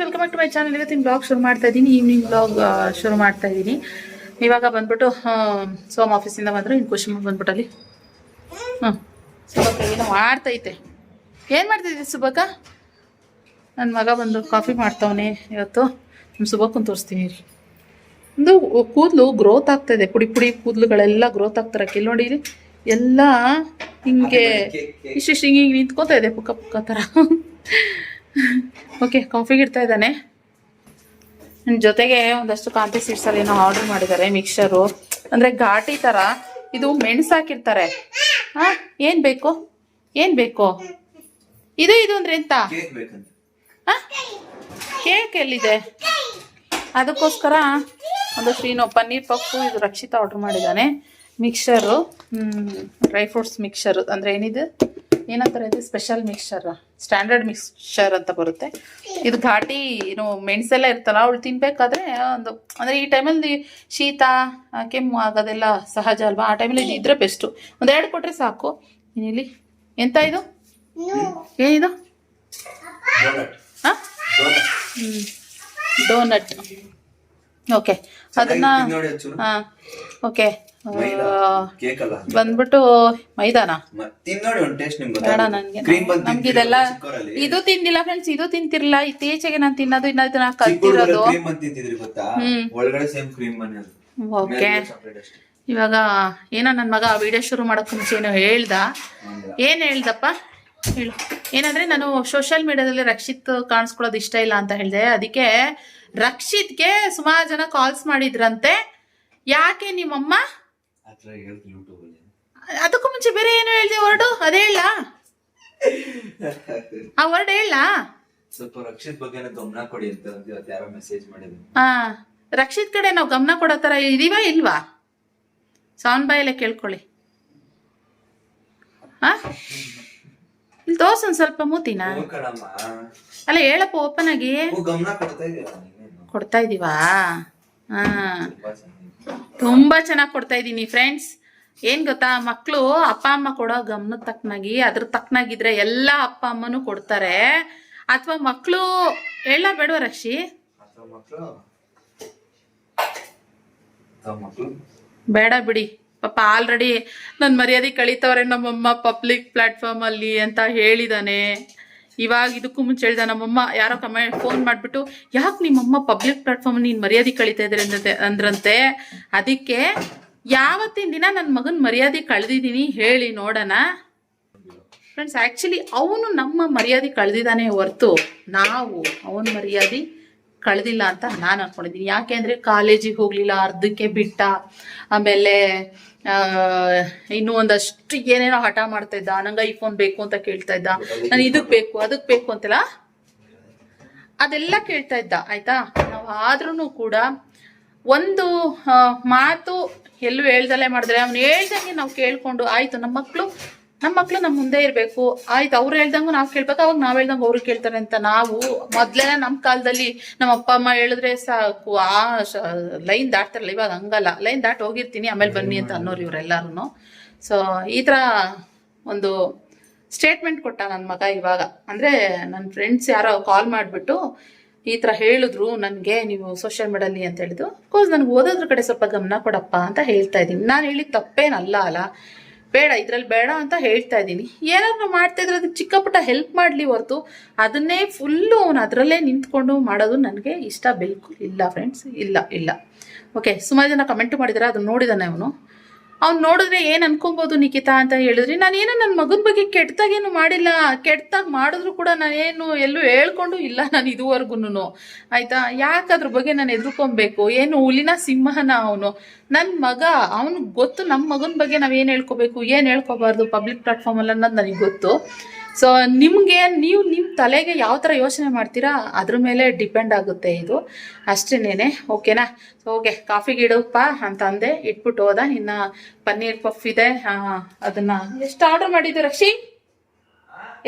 Welcome back to my channel ಇವತ್ತಿನ blog ಶುರು ಮಾಡ್ತಾ ಇದ್ದೀನಿ. ಈವ್ನಿಂಗ್ ಬ್ಲಾಗ್ ಶುರು ಮಾಡ್ತಾ ಇದ್ದೀನಿ. ಇವಾಗ ಬಂದ್ಬಿಟ್ಟು ಸೋಮ್ ಆಫೀಸಿಂದ ಬಂದರು ಇನ್ನು ಖುಷಿ ಬಂದ್ಬಿಟ್ಟು ಅಲ್ಲಿ. ಹ್ಞೂ ಸುಬಕ್ಕ ಏನೋ ಮಾಡ್ತೈತೆ. ಏನು ಮಾಡ್ತಿದ್ದೆ ಸುಬಕ್ಕ ನನ್ನ ಮಗ ಬಂದು ಕಾಫಿ ಮಾಡ್ತಾವನೆ ಇವತ್ತು. ನಮ್ಮ ಸುಬಕ್ಕನ್ನು ತೋರಿಸ್ತೀನಿ ರೀ ಒಂದು ಕೂದಲು ಗ್ರೋತ್ ಆಗ್ತಾಯಿದೆ ಪುಡಿ ಪುಡಿ ಕೂದಲುಗಳೆಲ್ಲ ಗ್ರೋತ್ ಆಗ್ತಾರೆ. ಕೆಲ್ ನೋಡಿ ಇಲ್ಲಿ ಎಲ್ಲ ಹಿಂಗೆ ಇಷ್ಟಿಷ್ಟು ಹಿಂಗೆ ಹಿಂಗೆ ನಿಂತ್ಕೋತಾ ಇದೆ ಪುಕ್ಕ ಪುಕ್ಕ ಥರ ಓಕೆ ಕಾಫಿ ಇಡ್ತಾ ಇದ್ದಾನೆ. ನನ್ನ ಜೊತೆಗೆ ಒಂದಷ್ಟು ಕಾಂತಿ ಸೀಡ್ಸಲ್ಲಿ ಏನೋ ಆರ್ಡರ್ ಮಾಡಿದ್ದಾರೆ ಮಿಕ್ಸರು ಅಂದರೆ ಘಾಟಿ ಥರ ಇದು ಮೆಣಸು ಹಾಕಿರ್ತಾರೆ. ಹಾಂ ಏನು ಬೇಕು? ಏನು ಬೇಕು? ಇದು ಇದು ಅಂದ್ರೆ ಎಂತ? ಕೇಕ್ ಬೇಕಂತ. ಕೇಕ್ ಎಲ್ಲಿದೆ? ಅದಕ್ಕೋಸ್ಕರ ಒಂದು ಏನು ಪನ್ನೀರ್ ಪಪ್ಪು ಇದು ರಕ್ಷಿತ ಆರ್ಡರ್ ಮಾಡಿದ್ದಾನೆ. ಮಿಕ್ಸರು ಡ್ರೈ ಫ್ರೂಟ್ಸ್ ಮಿಕ್ಸರು ಅಂದರೆ ಏನಿದೆ? ಏನಂತಾರೆ ಇದು? ಸ್ಪೆಷಲ್ ಮಿಕ್ಸರ್ ಸ್ಟ್ಯಾಂಡರ್ಡ್ ಮಿಕ್ಸ್ಚರ್ ಅಂತ ಬರುತ್ತೆ. ಇದು ಘಾಟಿ ಏನು ಮೆಣಸೆಲ್ಲ ಇರ್ತಲ್ಲ ಅವಳು ತಿನ್ಬೇಕಾದ್ರೆ ಒಂದು ಅಂದರೆ ಈ ಟೈಮಲ್ಲಿ ಶೀತ ಕೆಮ್ಮು ಆಗೋದೆಲ್ಲ ಸಹಜ ಅಲ್ವಾ? ಆ ಟೈಮಲ್ಲಿ ಇದ್ರೆ ಇದ್ರೆ ಬೆಸ್ಟು ಎರಡು ಕೊಟ್ಟರೆ ಸಾಕು. ಇಲ್ಲಿ ಎಂತ ಇದು? ಏನಿದು ಡೋನಟ್ ಹಾಂ? ಡೋನಟ್ ಓಕೆ ಅದನ್ನ ಹಾ. ಓಕೆ ಬಂದ್ಬಿಟ್ಟು ಮೈದಾನ? ಮ- ತಿಂದ್ ನೋಡಿ ಒಂದು ಟೇಸ್ಟ್ ನಿಮ್ಗೆ ಬೇಡ ನನ್ಗೆ. ನಮ್ಗಿದೆಲ್ಲ ಇದು ತಿಂದಿಲ್ಲ ಫ್ರೆಂಡ್ಸ್ ಇದು ತಿಂತಿರ್ಲಿಲ್ಲ. ಇತ್ತೀಚೆಗೆ ನಾನು ತಿನ್ನೋದು ಇನ್ನ ಇದನ್ನ ಕಲ್ತಿರೋದು. ಕ್ರೀಮ್ ಬಂದು ತಿಂತಿದ್ರಿ ಗೊತ್ತಾ? ಒಳಗಡೆ ಸೇಮ್ ಕ್ರೀಮ್ ಬನ್ನಿ ಅದು. ಓಕೆ ಇವಾಗ ಏನೋ ನನ್ನ ಮಗ ವಿಡಿಯೋ ಶುರು ಮಾಡೋಕೆ ಮುಂಚೆ ಏನೋ ಹೇಳ್ದ. ಏನು ಹೇಳ್ದಪ್ಪ? ಹೇಳು. ಏನಂದ್ರೆ ನಾನು ಸೋಷಿಯಲ್ ಮೀಡಿಯಾದಲ್ಲಿ ರಕ್ಷಿತ್ ಕಾಣಿಸ್ಕೊಳ್ಳೋದು ಇಷ್ಟ ಇಲ್ಲ ಅಂತ ಹೇಳಿದೆ. ಅದಕ್ಕೆ ರಕ್ಷಿತ್ಗೆ ಸುಮಾರು ಜನ ಕಾಲ್ಸ್ ಮಾಡಿದ್ರಂತೆ. ಯಾಕೆ ನಿಮ್ಮಮ್ಮ ಹತ್ರ ಹೇಳ್ತೀನಿ ಯೂಟ್ಯೂಬ್ ಅಲ್ಲಿ ಅದಕ್ಕೂ ಮುಂಚೆ ಬೇರೆ ಏನು ಹೇಳ್ದೆ ವರ್ಡು? ಅದೇ ಹೇಳ. ಆ ವರ್ಡ್ ಹೇಳ. ಸ್ವಲ್ಪ ರಕ್ಷಿತ್ ಬಗ್ಗೆ ಗಮನ ಕೊಡಿ ಅಂತ ಯಾರೋ ಮೆಸೇಜ್ ಮಾಡಿದ್ರು. ಹಾ ರಕ್ಷಿತ್ ಕಡೆ ನಾವು ಗಮನ ಕೊಡೋ ತರ ಇದೀವ ಇಲ್ವಾ? ಸಾವನ್ ಬಾಯಲ್ಲೇ ಕೇಳ್ಕೊಳ್ಳಿ. ಹಾ ಇಲ್ಲಿ ತೋರ್ಸ ಒಂದ್ ಸ್ವಲ್ಪ ಮೂತಿನ. ಅಲ್ಲ ಹೇಳಪ್ಪ ಓಪನ್ ಆಗಿ. ಗಮನ ಕೊಡ್ತಾ ಇದೀರ ನೀವೇನು ಕೊಡ್ತಾ ಇದೀವಾ? ಹಾ ತುಂಬಾ ಚೆನ್ನಾಗಿ ಕೊಡ್ತಾ ಇದ್ದೀನಿ ಫ್ರೆಂಡ್ಸ್ ಏನ್ ಗೊತ್ತಾ ಮಕ್ಕಳು ಅಪ್ಪ ಅಮ್ಮ ಕೊಡೋ ಗಮನದ ತಕ್ಕನಾಗಿ ಅದ್ರ ತಕ್ಕನಾಗಿದ್ರೆ ಎಲ್ಲ ಅಪ್ಪ ಅಮ್ಮನೂ ಕೊಡ್ತಾರೆ. ಅಥವಾ ಮಕ್ಕಳು ಹೇಳ ಬೇಡ ರಕ್ಷಿ? ಬೇಡ ಬಿಡಿ. ಪಾಪ ಆಲ್ರೆಡಿ ನನ್ನ ಮರ್ಯಾದೆ ಕಳೀತವ್ರೆ ನಮ್ಮಮ್ಮ ಪಬ್ಲಿಕ್ ಪ್ಲಾಟ್ಫಾರ್ಮ್ ಅಲ್ಲಿ ಅಂತ ಹೇಳಿದಾನೆ. ಇವಾಗ ಇದಕ್ಕೂ ಮುಂಚೆ ಹೇಳಿದ, ನಮ್ಮಮ್ಮ ಯಾರೋ ಕಮೆಂಟ್ ಫೋನ್ ಮಾಡಿಬಿಟ್ಟು, ಯಾಕೆ ನಿಮ್ಮಮ್ಮ ಪಬ್ಲಿಕ್ ಪ್ಲಾಟ್ಫಾರ್ಮ್ ನೀನು ಮರ್ಯಾದೆ ಕಳೀತಾ ಇದ್ರೆ ಅಂದ್ರಂತೆ ಅದಕ್ಕೆ ಯಾವತ್ತಿನ ದಿನ ನನ್ನ ಮಗನ ಮರ್ಯಾದೆ ಕಳೆದಿದ್ದೀನಿ ಹೇಳಿ ನೋಡೋಣ. ಫ್ರೆಂಡ್ಸ್ ಆ್ಯಕ್ಚುಲಿ ಅವನು ನಮ್ಮ ಮರ್ಯಾದೆ ಕಳೆದಿದ್ದಾನೆ ಹೊರತು ನಾವು ಅವನ ಮರ್ಯಾದೆ ಕಳೆದಿಲ್ಲ ಅಂತ ನಾನು ಅನ್ಕೊಂಡಿದ್ದೀನಿ. ಯಾಕೆ ಅಂದರೆ ಕಾಲೇಜಿಗೆ ಹೋಗಲಿಲ್ಲ, ಅರ್ಧಕ್ಕೆ ಬಿಟ್ಟ, ಆಮೇಲೆ ಇನ್ನೂ ಒಂದಷ್ಟು ಏನೇನೋ ಹಠ ಮಾಡ್ತಾ ಇದ್ದ, ನಂಗೆ ಐಫೋನ್ ಬೇಕು ಅಂತ ಕೇಳ್ತಾ ಇದ್ದ. ನಾನು ಇದಕ್ಕೆ ಬೇಕು ಅದಕ್ಕೆ ಬೇಕು ಅಂತೆಲ್ಲ? ಅದೆಲ್ಲ ಕೇಳ್ತಾ ಇದ್ದ, ಆಯ್ತಾ? ನಾವು ಆದ್ರೂ ಕೂಡ ಒಂದು ಮಾತು ಎಲ್ಲೂ ಹೇಳ್ದಲ್ಲೇ ಮಾಡಿದ್ರೆ, ಅವ್ನು ಹೇಳ್ದಂಗೆ ನಾವು ಕೇಳಿಕೊಂಡು, ಆಯ್ತು ನಮ್ಮ ಮಕ್ಕಳು ನಮ್ಮ ಮಕ್ಕಳು ನಮ್ಮ ಮುಂದೆ ಇರಬೇಕು. ಆಯ್ತು, ಅವ್ರು ಹೇಳ್ದಂಗು ನಾವು ಕೇಳ್ಬೇಕು, ಅವಾಗ ನಾವು ಹೇಳ್ದಂಗೆ ಅವ್ರು ಕೇಳ್ತಾರೆ ಅಂತ ನಾವು ಮೊದಲೇ ನಮ್ಮ ಕಾಲದಲ್ಲಿ ನಮ್ಮ ಅಪ್ಪ, ಅಮ್ಮ ಹೇಳಿದ್ರೆ ಸಾಕು. ಆ ಲೈನ್ ದಾಟ್ತಾರಲ್ಲ, ಇವಾಗ ಹಂಗಲ್ಲ. ಲೈನ್ ದಾಟ್ ಹೋಗಿರ್ತೀನಿ, ಆಮೇಲೆ ಬನ್ನಿ ಅಂತ ಅನ್ನೋರು ಇವರೆಲ್ಲರೂ ಸೊ ಈ ಥರ ಒಂದು ಸ್ಟೇಟ್ಮೆಂಟ್ ಕೊಟ್ಟ ನನ್ನ ಮಗ ಇವಾಗ. ಅಂದರೆ ನನ್ನ ಫ್ರೆಂಡ್ಸ್ ಯಾರೋ ಕಾಲ್ ಮಾಡಿಬಿಟ್ಟು ಈ ಥರ ಹೇಳಿದ್ರು ನನಗೆ, ನೀವು ಸೋಷಿಯಲ್ ಮೀಡಿಯಲ್ಲಿ ಅಂತ ಹೇಳಿದ್ರು. ಅಫ್ಕೋರ್ಸ್ ನನಗೆ ಓದೋದ್ರ ಕಡೆ ಸ್ವಲ್ಪ ಗಮನ ಕೊಡಪ್ಪ ಅಂತ ಹೇಳ್ತಾ ಇದ್ದೀನಿ. ನಾನು ಹೇಳಿದ ತಪ್ಪೇನಲ್ಲ ಅಲ್ಲ. ಬೇಡ, ಇದ್ರಲ್ಲಿ ಬೇಡ ಅಂತ ಹೇಳ್ತಾ ಇದ್ದೀನಿ. ಏನಾದ್ರು ಮಾಡ್ತಾ ಇದ್ರೆ ಅದಕ್ಕೆ ಚಿಕ್ಕ ಪುಟ್ಟ ಹೆಲ್ಪ್ ಮಾಡಲಿ ಹೊರತು. ಅದನ್ನೇ ಫುಲ್ಲು ಅವನು ಅದರಲ್ಲೇ ನಿಂತ್ಕೊಂಡು ಮಾಡೋದು ನನಗೆ ಇಷ್ಟ ಬಿಲ್ಕುಲ್ ಇಲ್ಲ ಫ್ರೆಂಡ್ಸ್ ಇಲ್ಲ ಇಲ್ಲ. ಓಕೆ ಸುಮಾರು ಜನ ಕಮೆಂಟ್ ಮಾಡಿದ್ದಾರೆ ಅದನ್ನ ನೋಡಿದಾನೆ ಅವನು. ಅವ್ನು ನೋಡಿದ್ರೆ ಏನು ಅನ್ಕೊಬೋದು ನಿಖಿತಾ ಅಂತ ಹೇಳಿದ್ರಿ, ನಾನೇನು ನನ್ನ ಮಗನ ಬಗ್ಗೆ ಕೆಟ್ಟದಾಗೇನು ಮಾಡಿಲ್ಲ. ಕೆಟ್ಟದಾಗ ಮಾಡಿದ್ರು ಕೂಡ ನಾನೇನು ಎಲ್ಲೂ ಹೇಳ್ಕೊಂಡು ಇಲ್ಲ ನಾನು ಇದುವರೆಗೂ ಆಯಿತಾ? ಯಾಕೆ ಅದ್ರ ಬಗ್ಗೆ ನಾನು ಎದುರ್ಕೊಬೇಕು ಏನು ಹುಲಿನ ಸಿಂಹನ ಅವನು? ನನ್ನ ಮಗ ಅವನಿಗೆ ಗೊತ್ತು ನಮ್ಮ ಮಗನ ಬಗ್ಗೆ ನಾವೇನು ಹೇಳ್ಕೋಬೇಕು? ಏನು ಹೇಳ್ಕೋಬಾರ್ದು ಪಬ್ಲಿಕ್ ಪ್ಲಾಟ್ಫಾರ್ಮಲ್ಲಿ ಅನ್ನೋದು ನನಗೆ ಗೊತ್ತು. ಸೊ ನಿಮಗೆ ನೀವು ನಿಮ್ಮ ತಲೆಗೆ ಯಾವ ಥರ ಯೋಚನೆ ಮಾಡ್ತೀರಾ, ಅದ್ರ ಮೇಲೆ ಡಿಪೆಂಡ್ ಆಗುತ್ತೆ ಇದು. ಅಷ್ಟೇನೆ ಓಕೆನಾ ಸೊ ಓಕೆ ಕಾಫಿ ಗಿಡಪ್ಪ ಅಂತಂದೆ ಇಟ್ಬಿಟ್ಟು ಹೋದ. ಇನ್ನು ಪನ್ನೀರ್ ಪಫ್ ಇದೆ. ಅದನ್ನ ಎಷ್ಟು ಆರ್ಡರ್ ಮಾಡಿದ್ದು ರಕ್ಷಿ?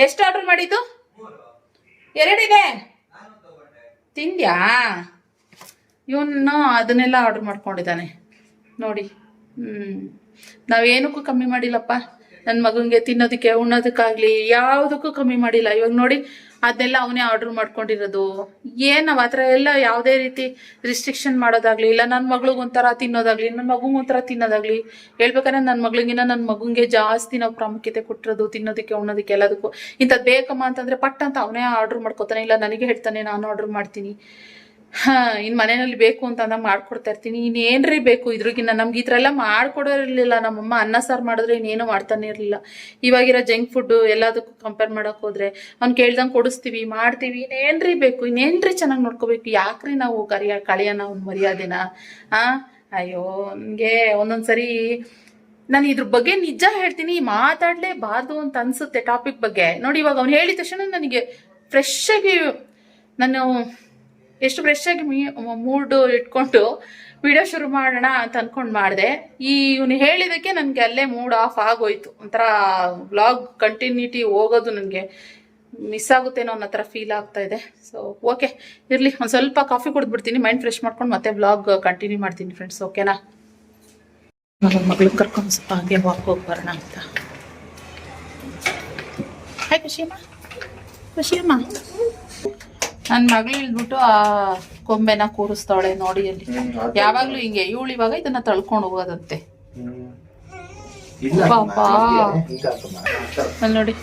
ಎಷ್ಟು ಆರ್ಡರ್ ಮಾಡಿದ್ದು? ಎರಡಿದೆ. ತಿಂದ್ಯಾ? ಇವನು ಅದನ್ನೆಲ್ಲ ಆರ್ಡರ್ ಮಾಡ್ಕೊಂಡಿದ್ದಾನೆ. ನೋಡಿ ಹ್ಞೂ ನಾವೇನಕ್ಕೂ ಕಮ್ಮಿ ಮಾಡಿಲ್ಲಪ್ಪ. ನನ್ನ ಮಗನಿಗೆ ತಿನ್ನೋದಕ್ಕೆ, ಉಣ್ಣೋದಕ್ಕಾಗ್ಲಿ, ಯಾವುದಕ್ಕೂ ಕಮ್ಮಿ ಮಾಡಿಲ್ಲ. ಇವಾಗ ನೋಡಿ ಅದನ್ನೆಲ್ಲ ಅವನೇ ಆರ್ಡರ್ ಮಾಡ್ಕೊಂಡಿರೋದು. ಏನ್ ನಾವು ಆ ಎಲ್ಲ ಯಾವುದೇ ರೀತಿ ರಿಸ್ಟ್ರಿಕ್ಷನ್ ಮಾಡೋದಾಗ್ಲಿ, ಇಲ್ಲ ನನ್ನ ಮಗಳಿಗೊಂಥರ ತಿನ್ನೋದಾಗ್ಲಿ ನನ್ನ ಮಗುಗೆ ಒಂಥರ ತಿನ್ನೋದಾಗ್ಲಿ, ಹೇಳ್ಬೇಕಾದ್ರೆ ನನ್ನ ಮಗಳಿಗಿನ್ನ ನನ್ನ ಮಗುಂಗೆ ಜಾಸ್ತಿ ನಾವು ಪ್ರಾಮುಖ್ಯತೆ ಕೊಟ್ಟಿರೋದು ತಿನ್ನೋದಕ್ಕೆ, ಉಣ್ಣೋದಕ್ಕೆ ಎಲ್ಲದಕ್ಕೂ. ಇಂಥದ್ದು ಬೇಕಮ್ಮ ಅಂತಂದ್ರೆ ಪಟ್ ಅಂತ ಅವನೇ ಆರ್ಡರ್ ಮಾಡ್ಕೋತಾನೆ, ಇಲ್ಲ ನನಗೆ ಹೇಳ್ತಾನೆ, ನಾನು ಆರ್ಡರ್ ಮಾಡ್ತೀನಿ. ಹಾ, ಇನ್ ಮನೆಯಲ್ಲಿ ಬೇಕು ಅಂತ ಅಂದಾಗ ಮಾಡ್ಕೊಡ್ತಾ ಇರ್ತೀನಿ. ಇನ್ನೇನ್ರಿ ಬೇಕು? ಇದ್ರಿಗಿನ್ನ ನಮ್ಗೆ ಈ ಥರ ಎಲ್ಲ ಮಾಡ್ಕೊಡೋರಿರ್ಲಿಲ್ಲ. ನಮ್ಮಮ್ಮ ಅನ್ನ ಸಾರು ಮಾಡಿದ್ರೆ ಇನ್ನೇನು ಮಾಡ್ತಾನೆ ಇರಲಿಲ್ಲ. ಇವಾಗಿರೋ ಜಂಕ್ ಫುಡ್ ಎಲ್ಲದಕ್ಕೂ ಕಂಪೇರ್ ಮಾಡಕ್ ಹೋದ್ರೆ ಅವ್ನು ಕೇಳ್ದಂಗೆ ಕೊಡಿಸ್ತೀವಿ, ಮಾಡ್ತೀವಿ. ಇನ್ನೇನ್ರಿ ಬೇಕು? ಇನ್ನೇನ್ರಿ ಚೆನ್ನಾಗಿ ನೋಡ್ಕೋಬೇಕು? ಯಾಕ್ರಿ ನಾವು ಕರಿಯ ಕಳಿಯೋಣ ಅವ್ನ ಮರ್ಯಾದೆನ? ಆ? ಅಯ್ಯೋ ನನಗೆ ಒಂದೊಂದ್ಸರಿ ನಾನು ಇದ್ರ ಬಗ್ಗೆ ನಿಜ ಹೇಳ್ತೀನಿ, ಮಾತಾಡಲೇಬಾರ್ದು ಅಂತ ಅನ್ಸುತ್ತೆ ಟಾಪಿಕ್ ಬಗ್ಗೆ. ನೋಡಿ, ಇವಾಗ ಅವ್ನು ಹೇಳಿದ ತಕ್ಷಣ ನನಗೆ ಫ್ರೆಶ್ ಆಗಿ ನಾನು ಎಷ್ಟು ಫ್ರೆಶ್ ಆಗಿ ಮೂಡ್ ಇಟ್ಕೊಂಡು ವಿಡಿಯೋ ಶುರು ಮಾಡೋಣ ಅಂತ ಅನ್ಕೊಂಡು ಮಾಡಿದೆ. ಈ ಇವನು ಹೇಳಿದಕ್ಕೆ ನನಗೆ ಅಲ್ಲೇ ಮೂಡ್ ಆಫ್ ಆಗೋಯ್ತು. ಒಂಥರ ವ್ಲಾಗ್ ಕಂಟಿನ್ಯೂಟಿ ಹೋಗೋದು ನನಗೆ ಮಿಸ್ ಆಗುತ್ತೇನೋ ಅನ್ನೋ ಥರ ಫೀಲ್ ಆಗ್ತಾ ಇದೆ. ಸೊ ಓಕೆ ಇರಲಿ, ಒಂದು ಸ್ವಲ್ಪ ಕಾಫಿ ಕುಡಿದ್ಬಿಡ್ತೀನಿ. ಮೈಂಡ್ ಫ್ರೆಶ್ ಮಾಡ್ಕೊಂಡು ಮತ್ತೆ ವ್ಲಾಗ್ ಕಂಟಿನ್ಯೂ ಮಾಡ್ತೀನಿ ಫ್ರೆಂಡ್ಸ್ ಓಕೆನಾ ಮಗಳು ಕರ್ಕೊಂಡು ಸ್ವಲ್ಪ ಹಾಗೆ ವಾಕ್ ಹೋಗಿ ಬರೋಣ ಅಂತ. ಹಾಯ್ ಖುಷಿಯಮ್ಮ ಖುಷಿಯಮ್ಮ ನನ್ನ ಮಗಳು ಇಳ್ಬಿಟ್ಟು ಆ ಕೊಂಬೆನ ಕೂರಿಸ್ತಾಳೆ ನೋಡಿ ಅಲ್ಲಿ. ಯಾವಾಗ್ಲೂ ಹಿಂಗೆ ಇವಳು ಇವಾಗ ಇದನ್ನ ತಳ್ಕೊಂಡು ಹೋಗೋದಂತೆ. ಅಲ್ಲಿ ನೋಡಿ.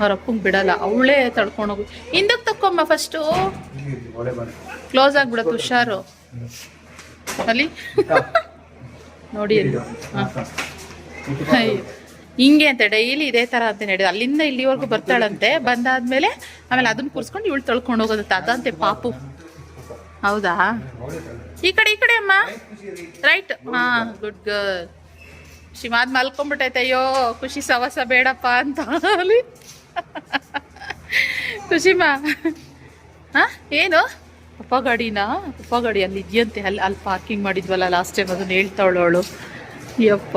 ಹೊರಪ್ಪಂಗ್ ಬಿಡಲ್ಲ. ಅವಳೇ ತಳ್ಕೊಂಡು ಹೋಗು. ಹಿಂದಕ್ಕೆ ತಕ್ಕೊಂಬ ಫಸ್ಟು ಕ್ಲೋಸ್ ಆಗ್ಬಿಡತ್ ಹುಷಾರು. ಅಲ್ಲಿ? ನೋಡಿ ಅಲ್ಲಿ. ಹಿಂಗೆ ಅಂತ ಡೈಲಿ ಇದೇ ತರ ಅಂತ ನಡಿ ಅಲ್ಲಿಂದ ಇಲ್ಲಿವರೆಗೂ ಬರ್ತಾಳಂತೆ. ಬಂದಾದ್ಮೇಲೆ ಆಮೇಲೆ ಅದನ್ನ ಕೂರ್ಸ್ಕೊಂಡು ಇವಳು ತಳ್ಕೊಂಡು ಹೋಗೋದು. ಅದಂತೆ ಪಾಪು. ಹೌದಾ? ಈ ಕಡೆ ಈ ಕಡೆ ಅಮ್ಮ. ರೈಟ್ ಹಾ ಗುಡ್ ಗರ್ಲ್ ಶಿವಾದ್ ಮಲ್ಕೊಂಡ್ಬಿಟ್ಟೈತೆ. ಅಯ್ಯೋ, ಖುಷಿ ಸವಸ ಬೇಡಪ್ಪ ಅಂತ ಅಲ್ಲಿ. ಖುಷಿಮಾ ಹಾ, ಏನು? ಅಪ್ಪ ಗಾಡಿನ ಅಪ್ಪ ಗಾಡಿ ಅಲ್ಲಿ ಇದೆಯಂತೆ ಅಲ್ಲಿ ಅಲ್ಲಿ ಪಾರ್ಕಿಂಗ್ ಮಾಡಿದ್ವಲ್ಲ ಲಾಸ್ಟ್ ಟೈಮ್ ಅದನ್ನ ಹೇಳ್ತಾವಳು ಅವಳು. ಯಪ್ಪ,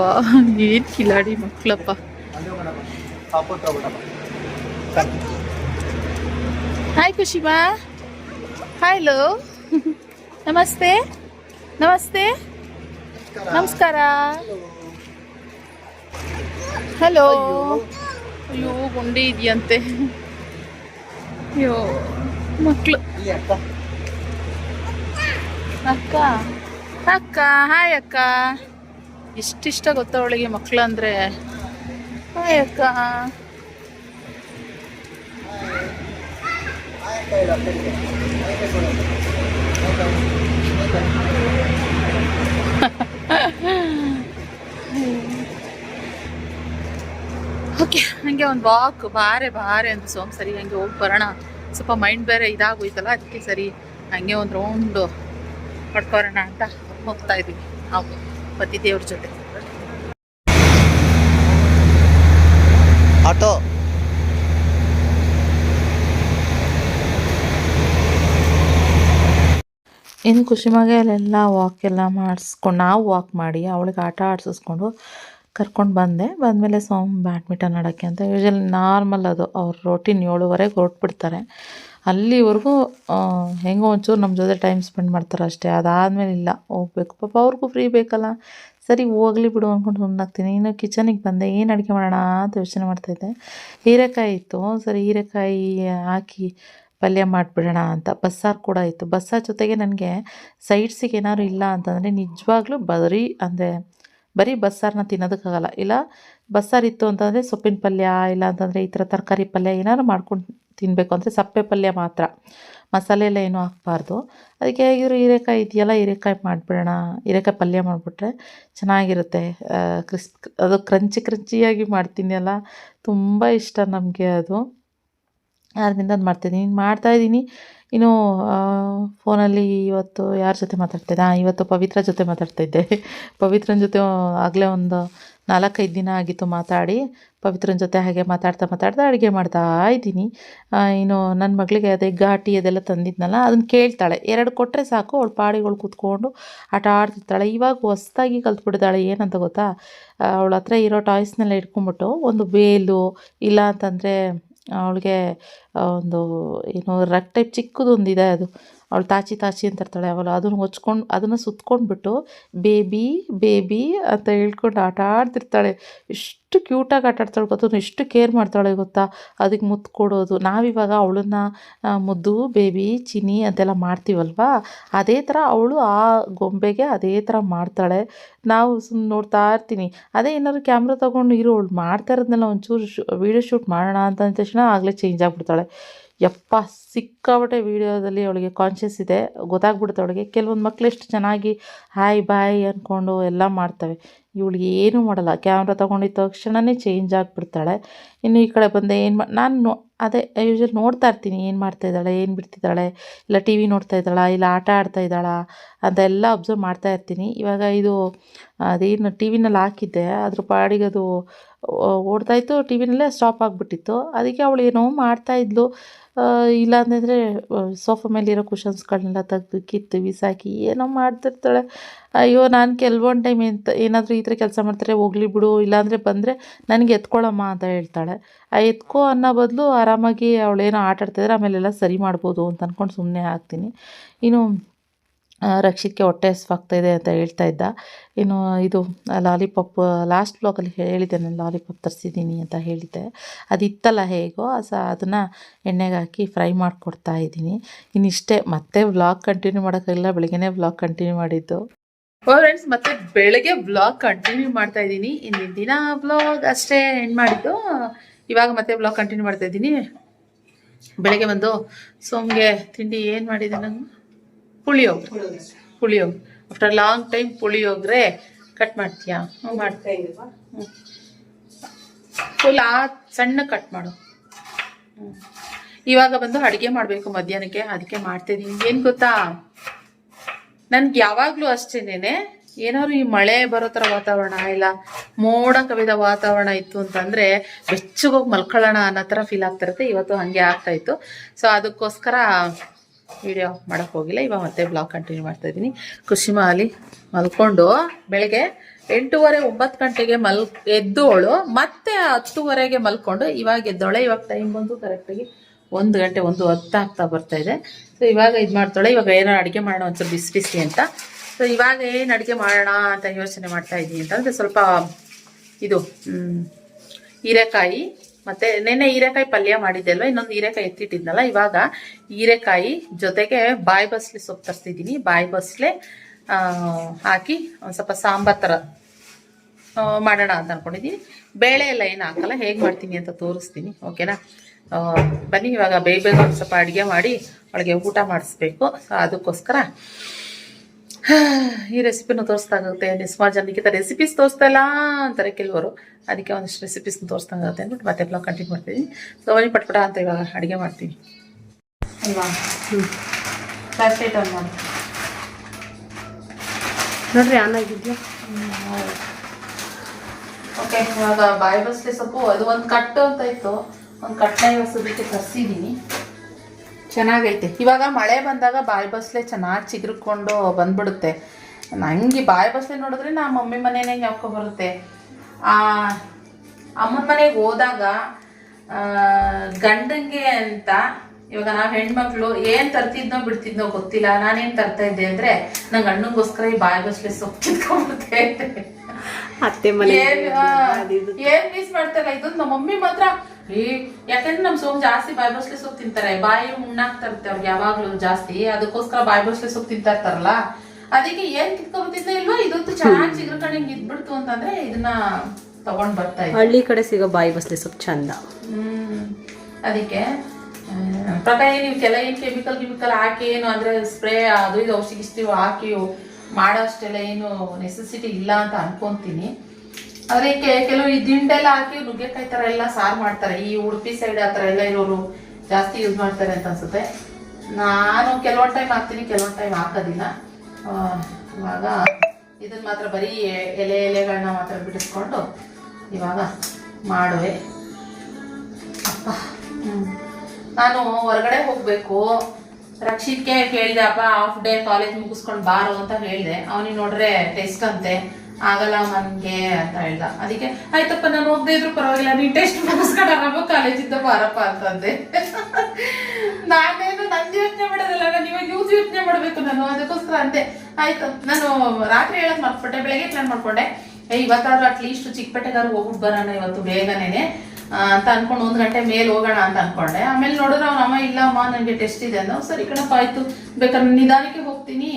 ಏನ್ ಕಿಲಾಡಿ ಮಕ್ಳಪ್ಪ. ಹಾಯ್ ಖುಷಿಮಾ ಹಲೋ ನಮಸ್ತೆ ನಮಸ್ತೆ ನಮಸ್ಕಾರ ಹಲೋ ಅಯ್ಯೋ, ಗುಂಡಿ ಇದೆಯಂತೆ. ಅಯ್ಯೋ, ಮಕ್ಳು. ಅಕ್ಕ. ಅಕ್ಕ, ಹಾಯ್, ಅಕ್ಕ. ಇಷ್ಟಿಷ್ಟ ಗೊತ್ತಾ ಅವಳಿಗೆ ಮಕ್ಳು ಅಂದರೆ ಹಾಯ್, ಅಕ್ಕ. ಓಕೆ ಹಂಗೆ ಒಂದು ವಾಕ್ ಬಾರೆ ಬಾರೆ ಅಂತ ಸೋಮ್ ಸರಿ ಹಂಗೆ ಹೋಗಿ ಬರೋಣ. ಸ್ವಲ್ಪ ಮೈಂಡ್ ಬೇರೆ ಇದಾಗೋಯ್ತಲ್ಲ, ಅದಕ್ಕೆ ಸರಿ ಹಂಗೆ ಒಂದು ರೌಂಡ್ ಹೊಡ್ಕೊರೋಣ ಅಂತ ಹೋಗ್ತಾ ಇದ್ವಿ ನಾವು, ಪತಿ ದೇವ್ರ ಜೊತೆ. ಆಟೋ. ಇನ್ನು ಅಲ್ಲೆಲ್ಲ ವಾಕ್ ಎಲ್ಲ ಮಾಡಿಸ್ಕೊಂಡು ನಾವು ವಾಕ್ ಮಾಡಿ ಅವಳಿಗೆ ಆಟ ಆಡಿಸಿಸ್ಕೊಂಡು ಕರ್ಕೊಂಡು ಬಂದೆ. ಬಂದಮೇಲೆ ಸೋಮ್ ಬ್ಯಾಡ್ಮಿಂಟನ್ ಆಡೋಕ್ಕೆ ಅಂತ ಯೂಶಲಿ ನಾರ್ಮಲ್ ಅದು. ಅವ್ರ ರೋಟೀನ್ ಏಳುವರೆಗೆ ಹೊರಟ್ಬಿಡ್ತಾರೆ. ಅಲ್ಲಿವರೆಗೂ ಹೆಂಗೋ ಒಂಚೂರು ನಮ್ಮ ಜೊತೆ ಟೈಮ್ ಸ್ಪೆಂಡ್ ಮಾಡ್ತಾರೆ ಅಷ್ಟೇ. ಅದಾದಮೇಲೆ ಇಲ್ಲ, ಹೋಗ್ಬೇಕು. ಪಾಪ ಅವ್ರಿಗೂ ಫ್ರೀ ಬೇಕಲ್ಲ. ಸರಿ, ಹೋಗ್ಲಿ ಬಿಡು ಅಂದ್ಕೊಂಡು ಸುಮ್ಮನಾಗ್ತೀನಿ ಇನ್ನು ಕಿಚನಿಗೆ ಬಂದೆ. ಏನು ಅಡುಗೆ ಮಾಡೋಣ ಅಂತ ಯೋಚನೆ ಮಾಡ್ತಾಯಿದ್ದೆ ಹೀರೆಕಾಯಿ ಇತ್ತು. ಸರಿ, ಹೀರೆಕಾಯಿ ಹಾಕಿ ಪಲ್ಯ ಮಾಡಿಬಿಡೋಣ ಅಂತ. ಬಸ್ಸಾರು ಕೂಡ ಇತ್ತು. ಬಸ್ಸಾರು ಜೊತೆಗೆ ನನಗೆ ಸೈಡ್ಸಿಗೆ ಏನಾದ್ರು ಇಲ್ಲ ಅಂತಂದರೆ ನಿಜವಾಗ್ಲೂ ಬರೀ ಅಂದರೆ ಬರೀ ಬಸ್ಸಾರನ್ನ ತಿನ್ನೋದಕ್ಕಾಗಲ್ಲ. ಇಲ್ಲ ಬಸ್ಸಾರು ಇತ್ತು ಅಂತಂದರೆ ಸೊಪ್ಪಿನ ಪಲ್ಯ, ಇಲ್ಲ ಅಂತಂದರೆ ಈ ಥರ ತರಕಾರಿ ಪಲ್ಯ ಏನಾದ್ರು ಮಾಡ್ಕೊಂಡು ತಿನ್ನಬೇಕು ಅಂದರೆ ಸಪ್ಪೆ ಪಲ್ಯ ಮಾತ್ರ. ಮಸಾಲೆ ಎಲ್ಲ ಏನೂ ಹಾಕ್ಬಾರ್ದು. ಅದಕ್ಕೆ ಇವರು ಹೀರೆಕಾಯಿ ಇದೆಯಲ್ಲ, ಹೀರೆಕಾಯಿ ಮಾಡಿಬಿಡೋಣ, ಹೀರೆಕಾಯಿ ಪಲ್ಯ ಮಾಡಿಬಿಟ್ರೆ ಚೆನ್ನಾಗಿರುತ್ತೆ. ಕ್ರಿಸ್ಪ್ ಅದು ಕ್ರಂಚಿ ಕ್ರಂಚಿಯಾಗಿ ಮಾಡ್ತೀನಿ ಅಲ್ಲ. ತುಂಬ ಇಷ್ಟ ನಮಗೆ ಅದು. ಅದರಿಂದ ಅದು ಮಾಡ್ತಾಯಿದ್ದೀನಿ ಮಾಡ್ತಾಯಿದ್ದೀನಿ ಇನ್ನು ಫೋನಲ್ಲಿ ಇವತ್ತು ಯಾರ ಜೊತೆ ಮಾತಾಡ್ತಿದ್ದೆ? ಇವತ್ತು ಪವಿತ್ರ ಜೊತೆ ಮಾತಾಡ್ತಾಯಿದ್ದೆ ಪವಿತ್ರನ ಜೊತೆ ಆಗಲೇ ಒಂದು ನಾಲ್ಕೈದು ದಿನ ಆಗಿತ್ತು ಮಾತಾಡಿ. ಪವಿತ್ರನ ಜೊತೆ ಹಾಗೆ ಮಾತಾಡ್ತಾ ಮಾತಾಡ್ತಾ ಅಡುಗೆ ಮಾಡ್ತಾ ಇದ್ದೀನಿ. ಇನ್ನು ನನ್ನ ಮಗಳಿಗೆ ಅದೇ ಘಾಟಿ ಅದೆಲ್ಲ ತಂದಿದ್ನಲ್ಲ ಅದನ್ನು ಕೇಳ್ತಾಳೆ. ಎರಡು ಕೊಟ್ಟರೆ ಸಾಕು, ಅವಳು ಪಾಡಿಗಳು ಕೂತ್ಕೊಂಡು ಆಟ ಆಡ್ತಿರ್ತಾಳೆ. ಇವಾಗ ಹೊಸ್ದಾಗಿ ಕಲ್ತ್ಬಿಡ್ತಾಳೆ ಏನಂತ ಗೊತ್ತಾ? ಅವಳ ಹತ್ರ ಇರೋ ಟಾಯ್ಸ್ನೆಲ್ಲ ಇಟ್ಕೊಂಬಿಟ್ಟು ಒಂದು ಬೇಲು, ಇಲ್ಲ ಅಂತಂದರೆ ಅವಳಿಗೆ ಒಂದು ಏನು ರಗ್ ಟೈಪ್ ಚಿಕ್ಕದೊಂದಿದೆ ಅದು. ಅವಳು ತಾಚಿ ತಾಚಿ ಅಂತ ಇರ್ತಾಳೆ ಅವಳು. ಅದನ್ನು ಹೊಚ್ಕೊಂಡು ಅದನ್ನು ಸುತ್ಕೊಂಡ್ಬಿಟ್ಟು ಬೇಬಿ ಬೇಬಿ ಅಂತ ಹೇಳ್ಕೊಂಡು ಆಟ ಆಡ್ತಿರ್ತಾಳೆ. ಎಷ್ಟು ಕ್ಯೂಟಾಗಿ ಆಟ ಆಡ್ತಾಳೆ ಗೊತ್ತು? ಎಷ್ಟು ಕೇರ್ ಮಾಡ್ತಾಳೆ ಗೊತ್ತಾ? ಅದಕ್ಕೆ ಮುತ್ತು ಕೊಡೋದು. ನಾವಿವಾಗ ಅವಳನ್ನ ಮುದ್ದು, ಬೇಬಿ ಚಿನಿ ಅಂತೆಲ್ಲ ಮಾಡ್ತೀವಲ್ವಾ? ಅದೇ ಥರ ಅವಳು ಆ ಗೊಂಬೆಗೆ ಅದೇ ಥರ ಮಾಡ್ತಾಳೆ. ನಾವು ಸುಮ್ಮನೆ ನೋಡ್ತಾ ಇರ್ತೀನಿ. ಅದೇ ಏನಾದ್ರು ಕ್ಯಾಮ್ರಾ ತೊಗೊಂಡು ಇರೋ ಅವಳು ಮಾಡ್ತಾ ಇರೋದನ್ನೆಲ್ಲ ಒಂಚೂರು ಶೂ ವೀಡಿಯೋ ಶೂಟ್ ಮಾಡೋಣ ಅಂತ ತಕ್ಷಣ ಆಗಲೇ ಚೇಂಜ್ ಆಗಿಬಿಡ್ತಾಳೆ. ಯಪ್ಪ, ಸಿಕ್ಕಾಪಟ್ಟೆ ವೀಡಿಯೋದಲ್ಲಿ ಅವಳಿಗೆ ಕಾನ್ಷಿಯಸ್ ಇದೆ. ಗೊತ್ತಾಗ್ಬಿಡುತ್ತೆ ಅವಳಿಗೆ. ಕೆಲವೊಂದು ಮಕ್ಕಳು ಎಷ್ಟು ಚೆನ್ನಾಗಿ ಹಾಯ್ ಬಾಯ್ ಅಂದ್ಕೊಂಡು ಎಲ್ಲ ಮಾಡ್ತವೆ. ಇವಳಿಗೆ ಏನೂ ಮಾಡಲ್ಲ. ಕ್ಯಾಮ್ರಾ ತೊಗೊಂಡಿದ್ದ ತಕ್ಷಣವೇ ಚೇಂಜ್ ಆಗಿಬಿಡ್ತಾಳೆ. ಇನ್ನು ಈ ಕಡೆ ಬಂದೆ, ಏನು ಮಾ, ನಾನು ಅದೇ ಯೂಶಲ್ ನೋಡ್ತಾ ಇರ್ತೀನಿ, ಏನು ಮಾಡ್ತಾ ಇದ್ದಾಳೆ, ಏನು ಬಿಡ್ತಿದ್ದಾಳೆ, ಇಲ್ಲ ಟಿ ವಿ ನೋಡ್ತಾ ಇದ್ದಾಳಾ, ಇಲ್ಲ ಆಟ ಆಡ್ತಾ ಇದ್ದಾಳಾ ಅಂತ ಎಲ್ಲ ಅಬ್ಸರ್ವ್ ಮಾಡ್ತಾ ಇರ್ತೀನಿ. ಇವಾಗ ಇದು, ಅದೇನು ಟಿ ವಿನಲ್ಲಿ ಹಾಕಿದ್ದೆ, ಅದ್ರ ಪಾಡಿಗೆ ಅದು ಓಡ್ತಾಯಿತ್ತು ಟಿ ವಿನಲ್ಲೇ ಸ್ಟಾಪ್ ಆಗಿಬಿಟ್ಟಿತ್ತು. ಅದಕ್ಕೆ ಅವಳು ಏನೋ ಮಾಡ್ತಾಯಿದ್ಲು ಇಲ್ಲ ಅಂತಂದರೆ ಸೋಫಾ ಮೇಲಿರೋ ಕುಷನ್ಸ್ಗಳನ್ನೆಲ್ಲ ತೆಗೆದು ಕಿತ್ತು ಬಿಸಾಕಿ ಏನೋ ಮಾಡ್ತಿರ್ತಾಳೆ. ಅಯ್ಯೋ, ನಾನು ಕೆಲವೊಂದು ಟೈಮ್ ಎಂತ, ಏನಾದರೂ ಈ ಥರ ಕೆಲಸ ಮಾಡ್ತಾರೆ, ಹೋಗ್ಲಿ ಬಿಡು, ಇಲ್ಲಾಂದರೆ ಬಂದರೆ ನನಗೆ ಎತ್ಕೊಳ್ಳಮ್ಮ ಅಂತ ಹೇಳ್ತಾಳೆ. ಆ ಎತ್ಕೋ ಅನ್ನೋ ಬದಲು ಆರಾಮಾಗಿ ಅವಳೇನೋ ಆಟ ಆಡ್ತಿದ್ರೆ, ಆಮೇಲೆಲ್ಲ ಸರಿ ಮಾಡ್ಬೋದು ಅಂತ ಅಂದ್ಕೊಂಡು ಸುಮ್ಮನೆ ಹಾಕ್ತೀನಿ. ಇನ್ನು ರಕ್ಷಿತ್ಗೆ ಹೊಟ್ಟೆ ಹಸ್ವಾಗ್ತಾಯಿದೆ ಅಂತ ಹೇಳ್ತಾ ಇದ್ದ. ಇನ್ನು ಇದು ಲಾಲಿಪಾಪ್, ಲಾಸ್ಟ್ ಬ್ಲಾಕಲ್ಲಿ ಹೇಳಿದ್ದೆ ನಾನು ಲಾಲಿಪಾಪ್ ತರಿಸಿದ್ದೀನಿ ಅಂತ ಹೇಳಿದ್ದೆ. ಅದಿತ್ತಲ್ಲ ಹೇಗೋ, ಸ, ಅದನ್ನು ಎಣ್ಣೆಗೆ ಹಾಕಿ ಫ್ರೈ ಮಾಡಿಕೊಡ್ತಾ ಇದ್ದೀನಿ. ಇನ್ನಿಷ್ಟೇ ಮತ್ತೆ ವ್ಲಾಗ್ ಕಂಟಿನ್ಯೂ ಮಾಡೋಕ್ಕಾಗಿಲ್ಲ, ಬೆಳಗ್ಗೆನೇ ವ್ಲಾಗ್ ಕಂಟಿನ್ಯೂ ಮಾಡಿದ್ದು. ಫ್ರೆಂಡ್ಸ್ ಮತ್ತೆ ಬೆಳಗ್ಗೆ ಬ್ಲಾಗ್ ಕಂಟಿನ್ಯೂ ಮಾಡ್ತಾ ಇದ್ದೀನಿ. ಇಂದಿನ ದಿನ ಬ್ಲಾಗ್ ಅಷ್ಟೇ ಎಂಡ್ ಮಾಡಿದ್ದು. ಇವಾಗ ಮತ್ತೆ ಬ್ಲಾಗ್ ಕಂಟಿನ್ಯೂ ಮಾಡ್ತಾ ಇದ್ದೀನಿ. ಬೆಳಗ್ಗೆ ಬಂದು ಸೋಮ್ಗೆ ತಿಂಡಿ ಏನು ಮಾಡಿದೆ ನಾನು? Puliyogare puliyogare after long time puliyogare cut ಮಾಡ್ತೀಯಾ? ಹ್ಞೂ ಮಾಡ್ತಾ ಫುಲ್ ಆ ಸಣ್ಣ ಕಟ್ ಮಾಡು. ಇವಾಗ ಬಂದು ಅಡುಗೆ ಮಾಡಬೇಕು ಮಧ್ಯಾಹ್ನಕ್ಕೆ. ಅದಕ್ಕೆ ಮಾಡ್ತಾ ಇದ್ದೀನಿ. ಏನು ಗೊತ್ತಾ? ನನ್ಗೆ ಯಾವಾಗಲೂ ಅಷ್ಟೇನೆ ಏನಾದ್ರು ಈ ಮಳೆ ಬರೋ ಥರ ವಾತಾವರಣ ಇಲ್ಲ, ಮೋಡ ಕವಿದ ವಾತಾವರಣ ಇತ್ತು ಅಂತಂದರೆ ಬೆಚ್ಚಗೋಗಿ ಮಲ್ಕೊಳ್ಳೋಣ ಅನ್ನೋ ಥರ ಫೀಲ್ ಆಗ್ತಿರುತ್ತೆ. ಇವತ್ತು ಹಾಗೆ ಆಗ್ತಾಯಿತ್ತು ಸೊ ಅದಕ್ಕೋಸ್ಕರ ವಿಡಿಯೋ ಮಾಡೋಕ್ಕೆ ಹೋಗಿಲ್ಲ. ಇವಾಗ ಮತ್ತೆ ಬ್ಲಾಗ್ ಕಂಟಿನ್ಯೂ ಮಾಡ್ತಾ ಇದ್ದೀನಿ. ಖುಷಿ ಅಲ್ಲಿ ಮಲ್ಕೊಂಡು ಬೆಳಗ್ಗೆ ಎಂಟೂವರೆ ಒಂಬತ್ತು ಗಂಟೆಗೆ ಮಲ್ ಎದ್ದೋಳು, ಮತ್ತೆ ಹತ್ತುವರೆಗೆ ಮಲ್ಕೊಂಡು ಇವಾಗ ಎದ್ದೋಳೆ. ಇವಾಗ ಟೈಮ್ ಬಂದು ಕರೆಕ್ಟಾಗಿ ಒಂದು ಗಂಟೆ ಒಂದು ಹತ್ತು ಆಗ್ತಾ ಬರ್ತಾ ಇದೆ. ಸೊ ಇವಾಗ ಇದು ಮಾಡ್ತಾಳೆ. ಇವಾಗ ಏನೋ ಅಡುಗೆ ಮಾಡೋಣ ಒಂಚೂರು ಬಿಸಿ ಬಿಸಿ ಅಂತ. ಸೊ ಇವಾಗ ಏನು ಅಡುಗೆ ಮಾಡೋಣ ಅಂತ ಯೋಚನೆ ಮಾಡ್ತಾ ಇದ್ದೀನಿ ಅಂತಂದರೆ ಸ್ವಲ್ಪ ಇದು ಹೀರೆಕಾಯಿ. ಮತ್ತು ನೆನ್ನೆ ಹೀರೆಕಾಯಿ ಪಲ್ಯ ಮಾಡಿದ್ದೆ ಅಲ್ವ? ಇನ್ನೊಂದು ಹೀರೆಕಾಯಿ ಎತ್ತಿಟ್ಟಿದ್ನಲ್ಲ, ಇವಾಗ ಹೀರೆಕಾಯಿ ಜೊತೆಗೆ ಬಾಯಿ ಬಸ್ಲೆ ಸೊಪ್ಪು ತರಿಸಿದ್ದೀನಿ. ಬಾಯಿ ಬಸ್ಲೆ ಹಾಕಿ ಒಂದು ಸ್ವಲ್ಪ ಸಾಂಬಾರ್ ಥರ ಮಾಡೋಣ ಅಂತ ಅಂದ್ಕೊಂಡಿದ್ದೀನಿ ಬೇಳೆ ಎಲ್ಲ ಏನು ಹಾಕಲ್ಲ, ಹೇಗೆ ಮಾಡ್ತೀನಿ ಅಂತ ತೋರಿಸ್ತೀನಿ, ಓಕೆನಾ? ಬನ್ನಿ ಇವಾಗ ಬೇಗ ಬೇಗ ಒಂದು ಸ್ವಲ್ಪ ಅಡುಗೆ ಮಾಡಿ ಅವಳಿಗೆ ಊಟ ಮಾಡಿಸ್ಬೇಕು. ಸೊ ಅದಕ್ಕೋಸ್ಕರ ಈ ರೆಸಿಪಿನೂ ತೋರಿಸ್ದಾಗುತ್ತೆ ಸುಮಾರು ಜನಕ್ಕಿಂತ ರೆಸಿಪೀಸ್ ತೋರಿಸ್ತಲ್ಲ ಅಂತಾರೆ ಕೆಲವರು. ಅದಕ್ಕೆ ಒಂದಿಷ್ಟು ರೆಸಿಪೀಸ್ನ ತೋರಿಸ್ದಂಗಾಗುತ್ತೆ ಅಂದ್ಬಿಟ್ಟು ಮತ್ತೆ ಬ್ಲಾಗ್ ಕಂಟಿನ್ಯೂ ಮಾಡ್ತೀನಿ. ಸೊ ಬನ್ನಿ ಪಟ್ಪಟ ಅಂತ ಇವಾಗ ಅಡುಗೆ ಮಾಡ್ತೀನಿ. ಅಲ್ವಾ? ಆನ್ ಮಾಡಿ. ನೋಡ್ರಿ ಆನ್ ಆಗಿದೆಯಾ? ಓಕೆ ಇವಾಗ ಬಾಯಿ ಬಸ್ಲಿ ಸೊಪ್ಪು ಅದು ಒಂದು ಕಟ್ಟು ಅಂತ ಇತ್ತು. ಒಂದು ಕಟ್ಲೆ ಇವಾಗ ಸದ್ಯಕ್ಕೆ ತರಿಸಿದ್ದೀನಿ ಚೆನ್ನಾಗೈತೆ. ಇವಾಗ ಮಳೆ ಬಂದಾಗ ಬಾಯಿ ಬಸ್ಲೆ ಚೆನ್ನಾಗಿ ಚಿಗುರ್ಕೊಂಡು ಬಂದ್ಬಿಡುತ್ತೆ. ನಂಗೆ ಬಾಯಿ ಬಸ್ಲೆ ನೋಡಿದ್ರೆ ನಾ ಮಮ್ಮಿ ಮನೆಯೇ ಜ್ಞಾಪಕ ಬರುತ್ತೆ. ಆ, ಅಮ್ಮನ ಮನೆಗೆ ಹೋದಾಗ ಗಂಡಂಗೆ ಅಂತ ಇವಾಗ ನಾವು ಹೆಣ್ಮಕ್ಳು ಏನ್ ತರ್ತಿದ್ನೋ ಬಿಡ್ತಿದ್ನೋ ಗೊತ್ತಿಲ್ಲ. ನಾನೇನ್ ತರ್ತಾ ಇದ್ದೆ ಅಂದ್ರೆ ನಂಗೆ ಅಣ್ಣಗೋಸ್ಕರ ಈ ಬಾಯಿ ಬಸ್ಲೆ ಸೊಪ್ಪು ಕಿತ್ಕೊಂಡ್ಬಿಡ್ತಾ ಇದ್ದೆ. ಅತ್ತೆ ಮನೆ ಏನ್ ಮಿಸ್ ಮಾಡ್ತಾರಲ್ಲ ಇದು ನಮ್ಮ ಮಮ್ಮಿ ಮಾತ್ರ. ಯಾಕಂದ್ರೆ ನಮ್ ಸೋಮ್ ಜಾಸ್ತಿ ಬಾಯಿ ಬಸ್ಲೆ ಸೊಪ್ಪು ತಿಂತಾರೆ. ಬಾಯಿ ಉಣ್ಣಾಕ್ತಾ ಇರುತ್ತೆ ಅವ್ರಿಗೆ ಯಾವಾಗ್ಲೂ ಜಾಸ್ತಿ. ಅದಕ್ಕೋಸ್ಕರ ಬಾಯಿ ಬಸ್ಲೆ ಸೊಪ್ಪು ತಿಂತಾ ಇರ್ತಾರಲ್ಲ. ಅದಕ್ಕೆ ಏನ್ ಕಿತ್ಕೊಂಡ್ಬರ್ತಿದ್ದ ಇಲ್ವಾ? ಇದೊಂದು ಚೆನ್ನಾಗಿ ಚಿಗುರ್ಕೊಂಡು ಹಿಂಗ್ ಇದ್ಬಿಡ್ತು ಅಂತಂದ್ರೆ ಇದನ್ನ ತಗೊಂಡ್ ಬರ್ತಾ ಇದ್ದೆ. ಹಳ್ಳಿ ಕಡೆ ಸಿಗೋ ಬಾಯಿ ಬಸ್ಲೆ ಸೊಪ್ಪು ಚಂದ. ಹ್ಮ್ ಅದಕ್ಕೆ ಪ್ರಕಾರ ನೀವು ಕೆಲ ಏನ್ ಕೆಮಿಕಲ್ ಗಿಮಿಕಲ್ ಹಾಕಿ ಏನು ಅಂದ್ರೆ ಸ್ಪ್ರೇ ಅದು ಇದು ಔಷಧಿ ಹಾಕಿ ಮಾಡೋ ಅಷ್ಟೆಲ್ಲ ಏನು ನೆಸೆಸಿಟಿ ಇಲ್ಲ ಅಂತ ಅನ್ಕೊಂತೀನಿ. ಆದರೆ ಕೆಲವು ಈ ದಿಂಡೆಲ್ಲ ಹಾಕಿ ನುಗ್ಗೆಕಾಯಿ ಥರ ಎಲ್ಲ ಸಾರು ಮಾಡ್ತಾರೆ. ಈ ಉಡುಪಿ ಸೈಡ್ ಆ ಥರ ಎಲ್ಲ ಇರೋರು ಜಾಸ್ತಿ ಯೂಸ್ ಮಾಡ್ತಾರೆ ಅಂತ ಅನ್ಸುತ್ತೆ. ನಾನು ಕೆಲವೊಂದು ಟೈಮ್ ಹಾಕ್ತೀನಿ, ಕೆಲವೊಂದು ಟೈಮ್ ಹಾಕೋದಿಲ್ಲ. ಇವಾಗ ಇದನ್ನ ಮಾತ್ರ ಬರೀ ಎಲೆ ಎಲೆಗಳನ್ನ ಮಾತ್ರ ಬಿಡಿಸ್ಕೊಂಡು ಇವಾಗ ಮಾಡುವೆ. ಅಪ್ಪ ನಾನು ಹೊರಗಡೆ ಹೋಗ್ಬೇಕು. ರಕ್ಷಿತ್ಗೆ ಕೇಳಿದೆ ಅಪ್ಪ ಹಾಫ್ ಡೇ ಕಾಲೇಜ್ ಮುಗಿಸ್ಕೊಂಡು ಬಾರು ಅಂತ ಹೇಳಿದೆ. ಅವನಿಗೆ ನೋಡ್ರೆ ಟೆಸ್ಟ್ ಅಂತೆ. ಆಗಲ್ಲ ನನಗೆ ಅಂತ ಹೇಳ್ದ. ಅದಕ್ಕೆ ಆಯ್ತಪ್ಪ ನಾನು ಹೋಗದೆ ಇದ್ರು ಪರವಾಗಿಲ್ಲ. ನೀನ್ ಟೆಸ್ಟ್ ಮುಗಿಸ್ಕೊಂಡ ಕಾಲೇಜಿಂದ ಬಾರಪ್ಪ ಅಂತಂದೆ. ನಾನೇನು ನಂದು ಯೋಚನೆ ಮಾಡೋದಿಲ್ಲ. ನಾನು ಇವಾಗ ಯೂಸ್ ಯೋಚನೆ ಮಾಡಬೇಕು ನಾನು. ಅದಕ್ಕೋಸ್ಕರ ಅಂತೆ ಆಯ್ತು ನಾನು ರಾತ್ರಿ ಹೇಳಕ್ ಮರ್ತ್ಬಿಟ್ಟೆ. ಬೆಳಗ್ಗೆ ಪ್ಲಾನ್ ಮಾಡ್ಕೊಂಡೆ. ಏ ಇವತ್ತಾದ್ರೂ ಅಟ್ಲೀಸ್ಟ್ ಚಿಕ್ಕಪೇಟೆಗಾರು ಹೋಗ್ಬಿಟ್ಟು ಬರೋಣ ಇವತ್ತು ಬೇಗನೇನೆ. ಆ, ಅಂತ ಅನ್ಕೊಂಡು ಒಂದ್ ಗಂಟೆ ಮೇಲೆ ಹೋಗೋಣ ಅಂತ ಅನ್ಕೊಂಡೆ. ಆಮೇಲೆ ನೋಡಿದ್ರೆ ಅವ್ನ ಅಮ್ಮ, ಇಲ್ಲ ಅಮ್ಮ ನನಗೆ ಟೆಸ್ಟ್ ಇದೆ ಅಂದ ಸರಿ ಕಣಪ್ಪ, ಆಯ್ತು. ಬೇಕಾದ್ರೆ ನಿಧಾನಕ್ಕೆ ಹೋಗ್ತೀನಿ.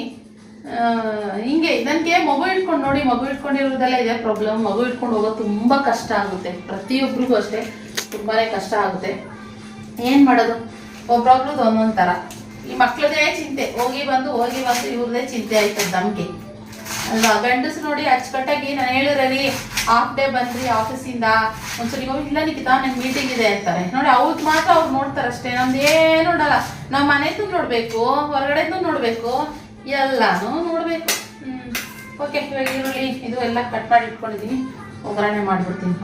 ಹಿಂಗೆ ನನಗೆ ಮಗು ಇಟ್ಕೊಂಡು ನೋಡಿ, ಮಗು ಇಟ್ಕೊಂಡಿರೋದೆಲ್ಲ ಇದೆ ಪ್ರಾಬ್ಲಮ್ ಮಗು ಇಟ್ಕೊಂಡು ಹೋಗೋದು ತುಂಬಾ ಕಷ್ಟ ಆಗುತ್ತೆ. ಪ್ರತಿಯೊಬ್ಬರಿಗೂ ಅಷ್ಟೇ ತುಂಬಾ ಕಷ್ಟ ಆಗುತ್ತೆ. ಏನು ಮಾಡೋದು? ಒಬ್ರೊಬ್ರದ್ದು ಒಂದೊಂದು ಥರ. ಈ ಮಕ್ಕಳದೇ ಚಿಂತೆ. ಹೋಗಿ ಬಂದು ಹೋಗಿ ಬಂದು ಇವ್ರದೇ ಚಿಂತೆ ಆಯ್ತದ ನಮ್ಗೆ. ಅಲ್ವಾ? ಗಂಡಸ್ ನೋಡಿ ಅಚ್ಚುಕಟ್ಟಾಗಿ ನಾನು ಹೇಳಿದ್ರಿ ಹಾಫ್ ಡೇ ಬಂದ್ರಿ ಆಫೀಸಿಂದ ಒಂದ್ಸರಿ ಇಲ್ಲ ನಿಖಿತಾ, ನಂಗೆ ಮೀಟಿಂಗ್ ಇದೆ ಅಂತಾರೆ. ನೋಡಿ ಅವ್ರದ್ದು ಮಾತ್ರ ಅವ್ರು ನೋಡ್ತಾರೆ ಅಷ್ಟೇ. ನಮ್ದು ಏನು ನೋಡಲ್ಲ. ನಾವು ಮನೆದು ನೋಡ್ಬೇಕು ಹೊರಗಡೆದು ನೋಡ್ಬೇಕು, ಎಲ್ಲಾನು ನೋಡ್ಬೇಕು. ಹ್ಮ್. ಓಕೆ ಇವಾಗ ಈರುಳ್ಳಿ, ಇದು ಎಲ್ಲ ಕಟ್ ಮಾಡಿ ಇಟ್ಕೊಂಡಿದ್ದೀನಿ ಒಗ್ಗರಣೆ ಮಾಡ್ಬಿಡ್ತೀನಿ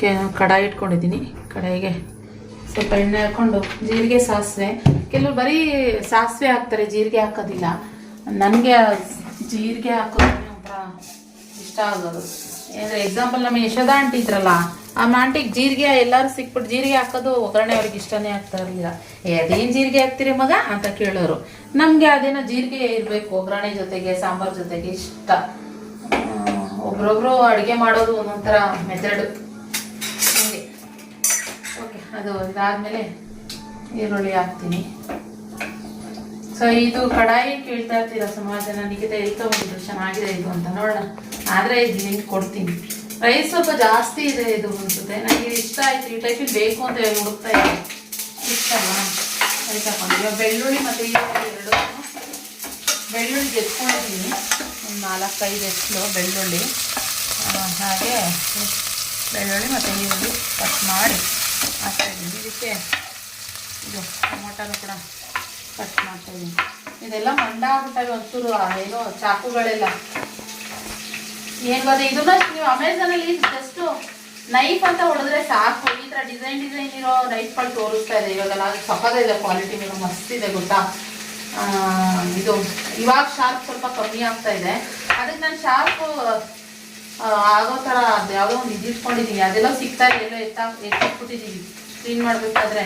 ಕೆ ಕಡಾಯಿ ಇಟ್ಕೊಂಡಿದ್ದೀನಿ ಕಡಾಯಿಗೆ ಸ್ವಲ್ಪ ಎಣ್ಣೆ ಹಾಕೊಂಡು ಜೀರಿಗೆ ಸಾಸಿವೆ. ಕೆಲವರು ಬರೀ ಸಾಸಿವೆ ಹಾಕ್ತಾರೆ, ಜೀರಿಗೆ ಹಾಕೋದಿಲ್ಲ. ನನಗೆ ಜೀರಿಗೆ ಹಾಕೋದು ಒಂಥರ ಇಷ್ಟ ಆಗೋದು. ಅಂದರೆ ಎಕ್ಸಾಂಪಲ್ ನಮ್ಮ ಯಶೋಧ ಆಂಟಿ ಇದ್ರಲ್ಲ, ಆ ಆಂಟಿಗೆ ಜೀರಿಗೆ ಎಲ್ಲರೂ ಸಿಕ್ಬಿಟ್ಟು ಜೀರಿಗೆ ಹಾಕೋದು ಒಗ್ಗರಣೆ ಅವ್ರಿಗೆ ಇಷ್ಟನೇ ಆಗ್ತಾ ಇರಲಿಲ್ಲ. ಅದೇನು ಜೀರಿಗೆ ಹಾಕ್ತೀರಿ ಮಗ? ಅಂತ ಕೇಳೋರು. ನಮಗೆ ಅದೇನೋ ಜೀರಿಗೆ ಇರಬೇಕು, ಒಗ್ಗರಣೆ ಜೊತೆಗೆ, ಸಾಂಬಾರ್ ಜೊತೆಗೆ ಇಷ್ಟ. ಒಬ್ರೊಬ್ರು ಅಡುಗೆ ಮಾಡೋದು ಒಂದೊಂಥರ ಮೆಥಡ್ ಅದು ಇದಾದ್ಮೇಲೆ ಈರುಳ್ಳಿ ಹಾಕ್ತೀನಿ. ಸೊ ಇದು ಕಡಾಯಿ ಕೇಳ್ತಾ ಇರ್ತೀರ ಸುಮಾರು ಜನ ನಿಖಿತ ಇತ್ತು ತಗೊಂಡಿದ್ರು ಚೆನ್ನಾಗಿದೆ ಇದು ಅಂತ. ನೋಡೋಣ. ಆದರೆ ಇದು ನಿಂಗೆ ಕೊಡ್ತೀನಿ. ರೈಸ್ ಸ್ವಲ್ಪ ಜಾಸ್ತಿ ಇದೆ ಇದು ಅನಿಸುತ್ತೆ. ನನಗೆ ಇಷ್ಟ ಆಯ್ತು. ಈ ಟೈಪಿಗೆ ಬೇಕು ಅಂತ ಹೇಳಿ ಹುಡುಕ್ತಾ ಇದ್ದೆ. ಇಷ್ಟ ಬೆಳ್ಳುಳ್ಳಿ ಮತ್ತು ಈರುಳ್ಳಿ ಎರಡು. ಬೆಳ್ಳುಳ್ಳಿ ಗೆದ್ಕೊಂಡಿದ್ದೀನಿ ಒಂದು ನಾಲ್ಕೈದು ಎಷ್ಟು ಬೆಳ್ಳುಳ್ಳಿ. ಹಾಗೆ ಬೆಳ್ಳುಳ್ಳಿ ಮತ್ತು ಈರುಳ್ಳಿ ಕಟ್ ಮಾಡಿ. ಹಾಕ್ತಾಯಿದ್ದೀನಿ ಇದಕ್ಕೆ ಇದು ಟೊಮೊಟೊನು ಕೂಡ ಕಟ್ ಮಾಡ್ತಾಯಿದ್ದೀನಿ ಇದೆಲ್ಲ ಮಂಡ ಆಗ್ಬಿಟ್ಟವೆ ಒಂಚೂರು ಏನೋ ಚಾಕುಗಳೆಲ್ಲ. ಏನು ಗೊತ್ತಾ, ಇದನ್ನ ನೀವು ಅಮೆಝಾನಲ್ಲಿ ಜಸ್ಟು ನೈಫ್ ಅಂತ ಹೊಡೆದ್ರೆ ಸಾಕು. ಈ ಥರ ಡಿಸೈನ್ ಡಿಸೈನ್ ಇರೋ ನೈಫ್ಗಳು ತೋರಿಸ್ತಾ ಇದೆ. ಇವಾಗೆಲ್ಲ ಇದೆ ಕ್ವಾಲಿಟಿ ನೀವು ಮಸ್ತ್ ಇದೆ ಗೊತ್ತಾ. ಇದು ಇವಾಗ ಶಾರ್ಪ್ ಸ್ವಲ್ಪ ಕಮ್ಮಿ ಆಗ್ತಾ ಇದೆ. ಅದಕ್ಕೆ ನಾನು ಶಾರ್ಪ್ ಆಗೋ ಥರ ಅದು ಯಾವುದೋ ಒಂದು ಇದು ಇಟ್ಕೊಂಡಿದ್ದೀನಿ ಅದೆಲ್ಲ ಸಿಗ್ತಾ ಇಲ್ಲ ಎಲ್ಲೋ ಎತ್ತ ಎತ್ತಿಟ್ಬಿಟ್ಟಿದ್ದೀವಿ ಕ್ಲೀನ್ ಮಾಡಬೇಕಾದ್ರೆ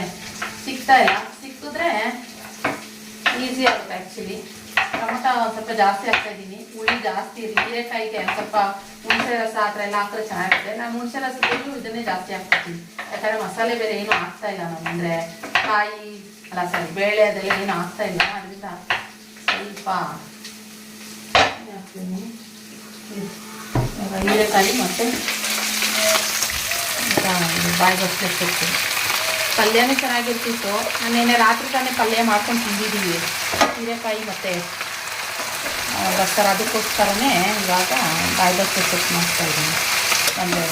ಸಿಗ್ತಾ ಇಲ್ಲ. ಸಿಕ್ಕಿದ್ರೆ ಈಸಿ ಆಗುತ್ತೆ ಆ್ಯಕ್ಚುಲಿ ಟೊಮೊಟೊ ಒಂದ್ ಸ್ವಲ್ಪ ಜಾಸ್ತಿ ಹಾಕ್ತಾ ಇದ್ದೀನಿ ಹುಳಿ ಜಾಸ್ತಿ ಹೀರೆಕಾಯಿಗೆ ಸ್ವಲ್ಪ ಹುಣಸೆ ರಸ ಆ ಥರ ಎಲ್ಲ ಹಾಕಿದ್ರೆ ಚೆನ್ನಾಗಿರುತ್ತೆ. ನಾನು ಹುಣಸೆ ರಸದಲ್ಲೂ ಇದನ್ನೇ ಜಾಸ್ತಿ ಹಾಕ್ತಿದ್ದೀನಿ ಯಾಕಂದರೆ ಮಸಾಲೆ ಬೇರೆ ಏನೂ ಹಾಕ್ತಾ ಇಲ್ಲ ನಾನು ಅಂದರೆ ಕಾಯಿ, ಅಲ್ಲ ಸರಿ ಬೇಳೆ ಅದೆಲ್ಲ ಏನು ಹಾಕ್ತಾ ಇಲ್ಲ. ಅದರಿಂದ ಸ್ವಲ್ಪ ಹಾಕ್ತೀನಿ? ಹೀರೆಕಾಯಿ ಮತ್ತು ಬಾಯಿ ಬಸ್ಲೆ ಸೊಪ್ಪು ಪಲ್ಯನೂ ಚೆನ್ನಾಗಿರ್ತಿತ್ತು. ನಾನು ನಿನ್ನೆ ರಾತ್ರಿ ತಾನೇ ಪಲ್ಯ ಮಾಡ್ಕೊಂಡು ತಿಂದಿದ್ದೀವಿ ಹೀರೆಕಾಯಿ ಮತ್ತು ಬಸ್ಸಾರು ಅದಕ್ಕೋಸ್ಕರನೇ ಇವಾಗ ಬಾಯಿ ಬಸ್ಲೆ ಸೊಪ್ಪು ಮಾಡ್ತಾಯಿದ್ದೀನಿ ಅಂದರೆ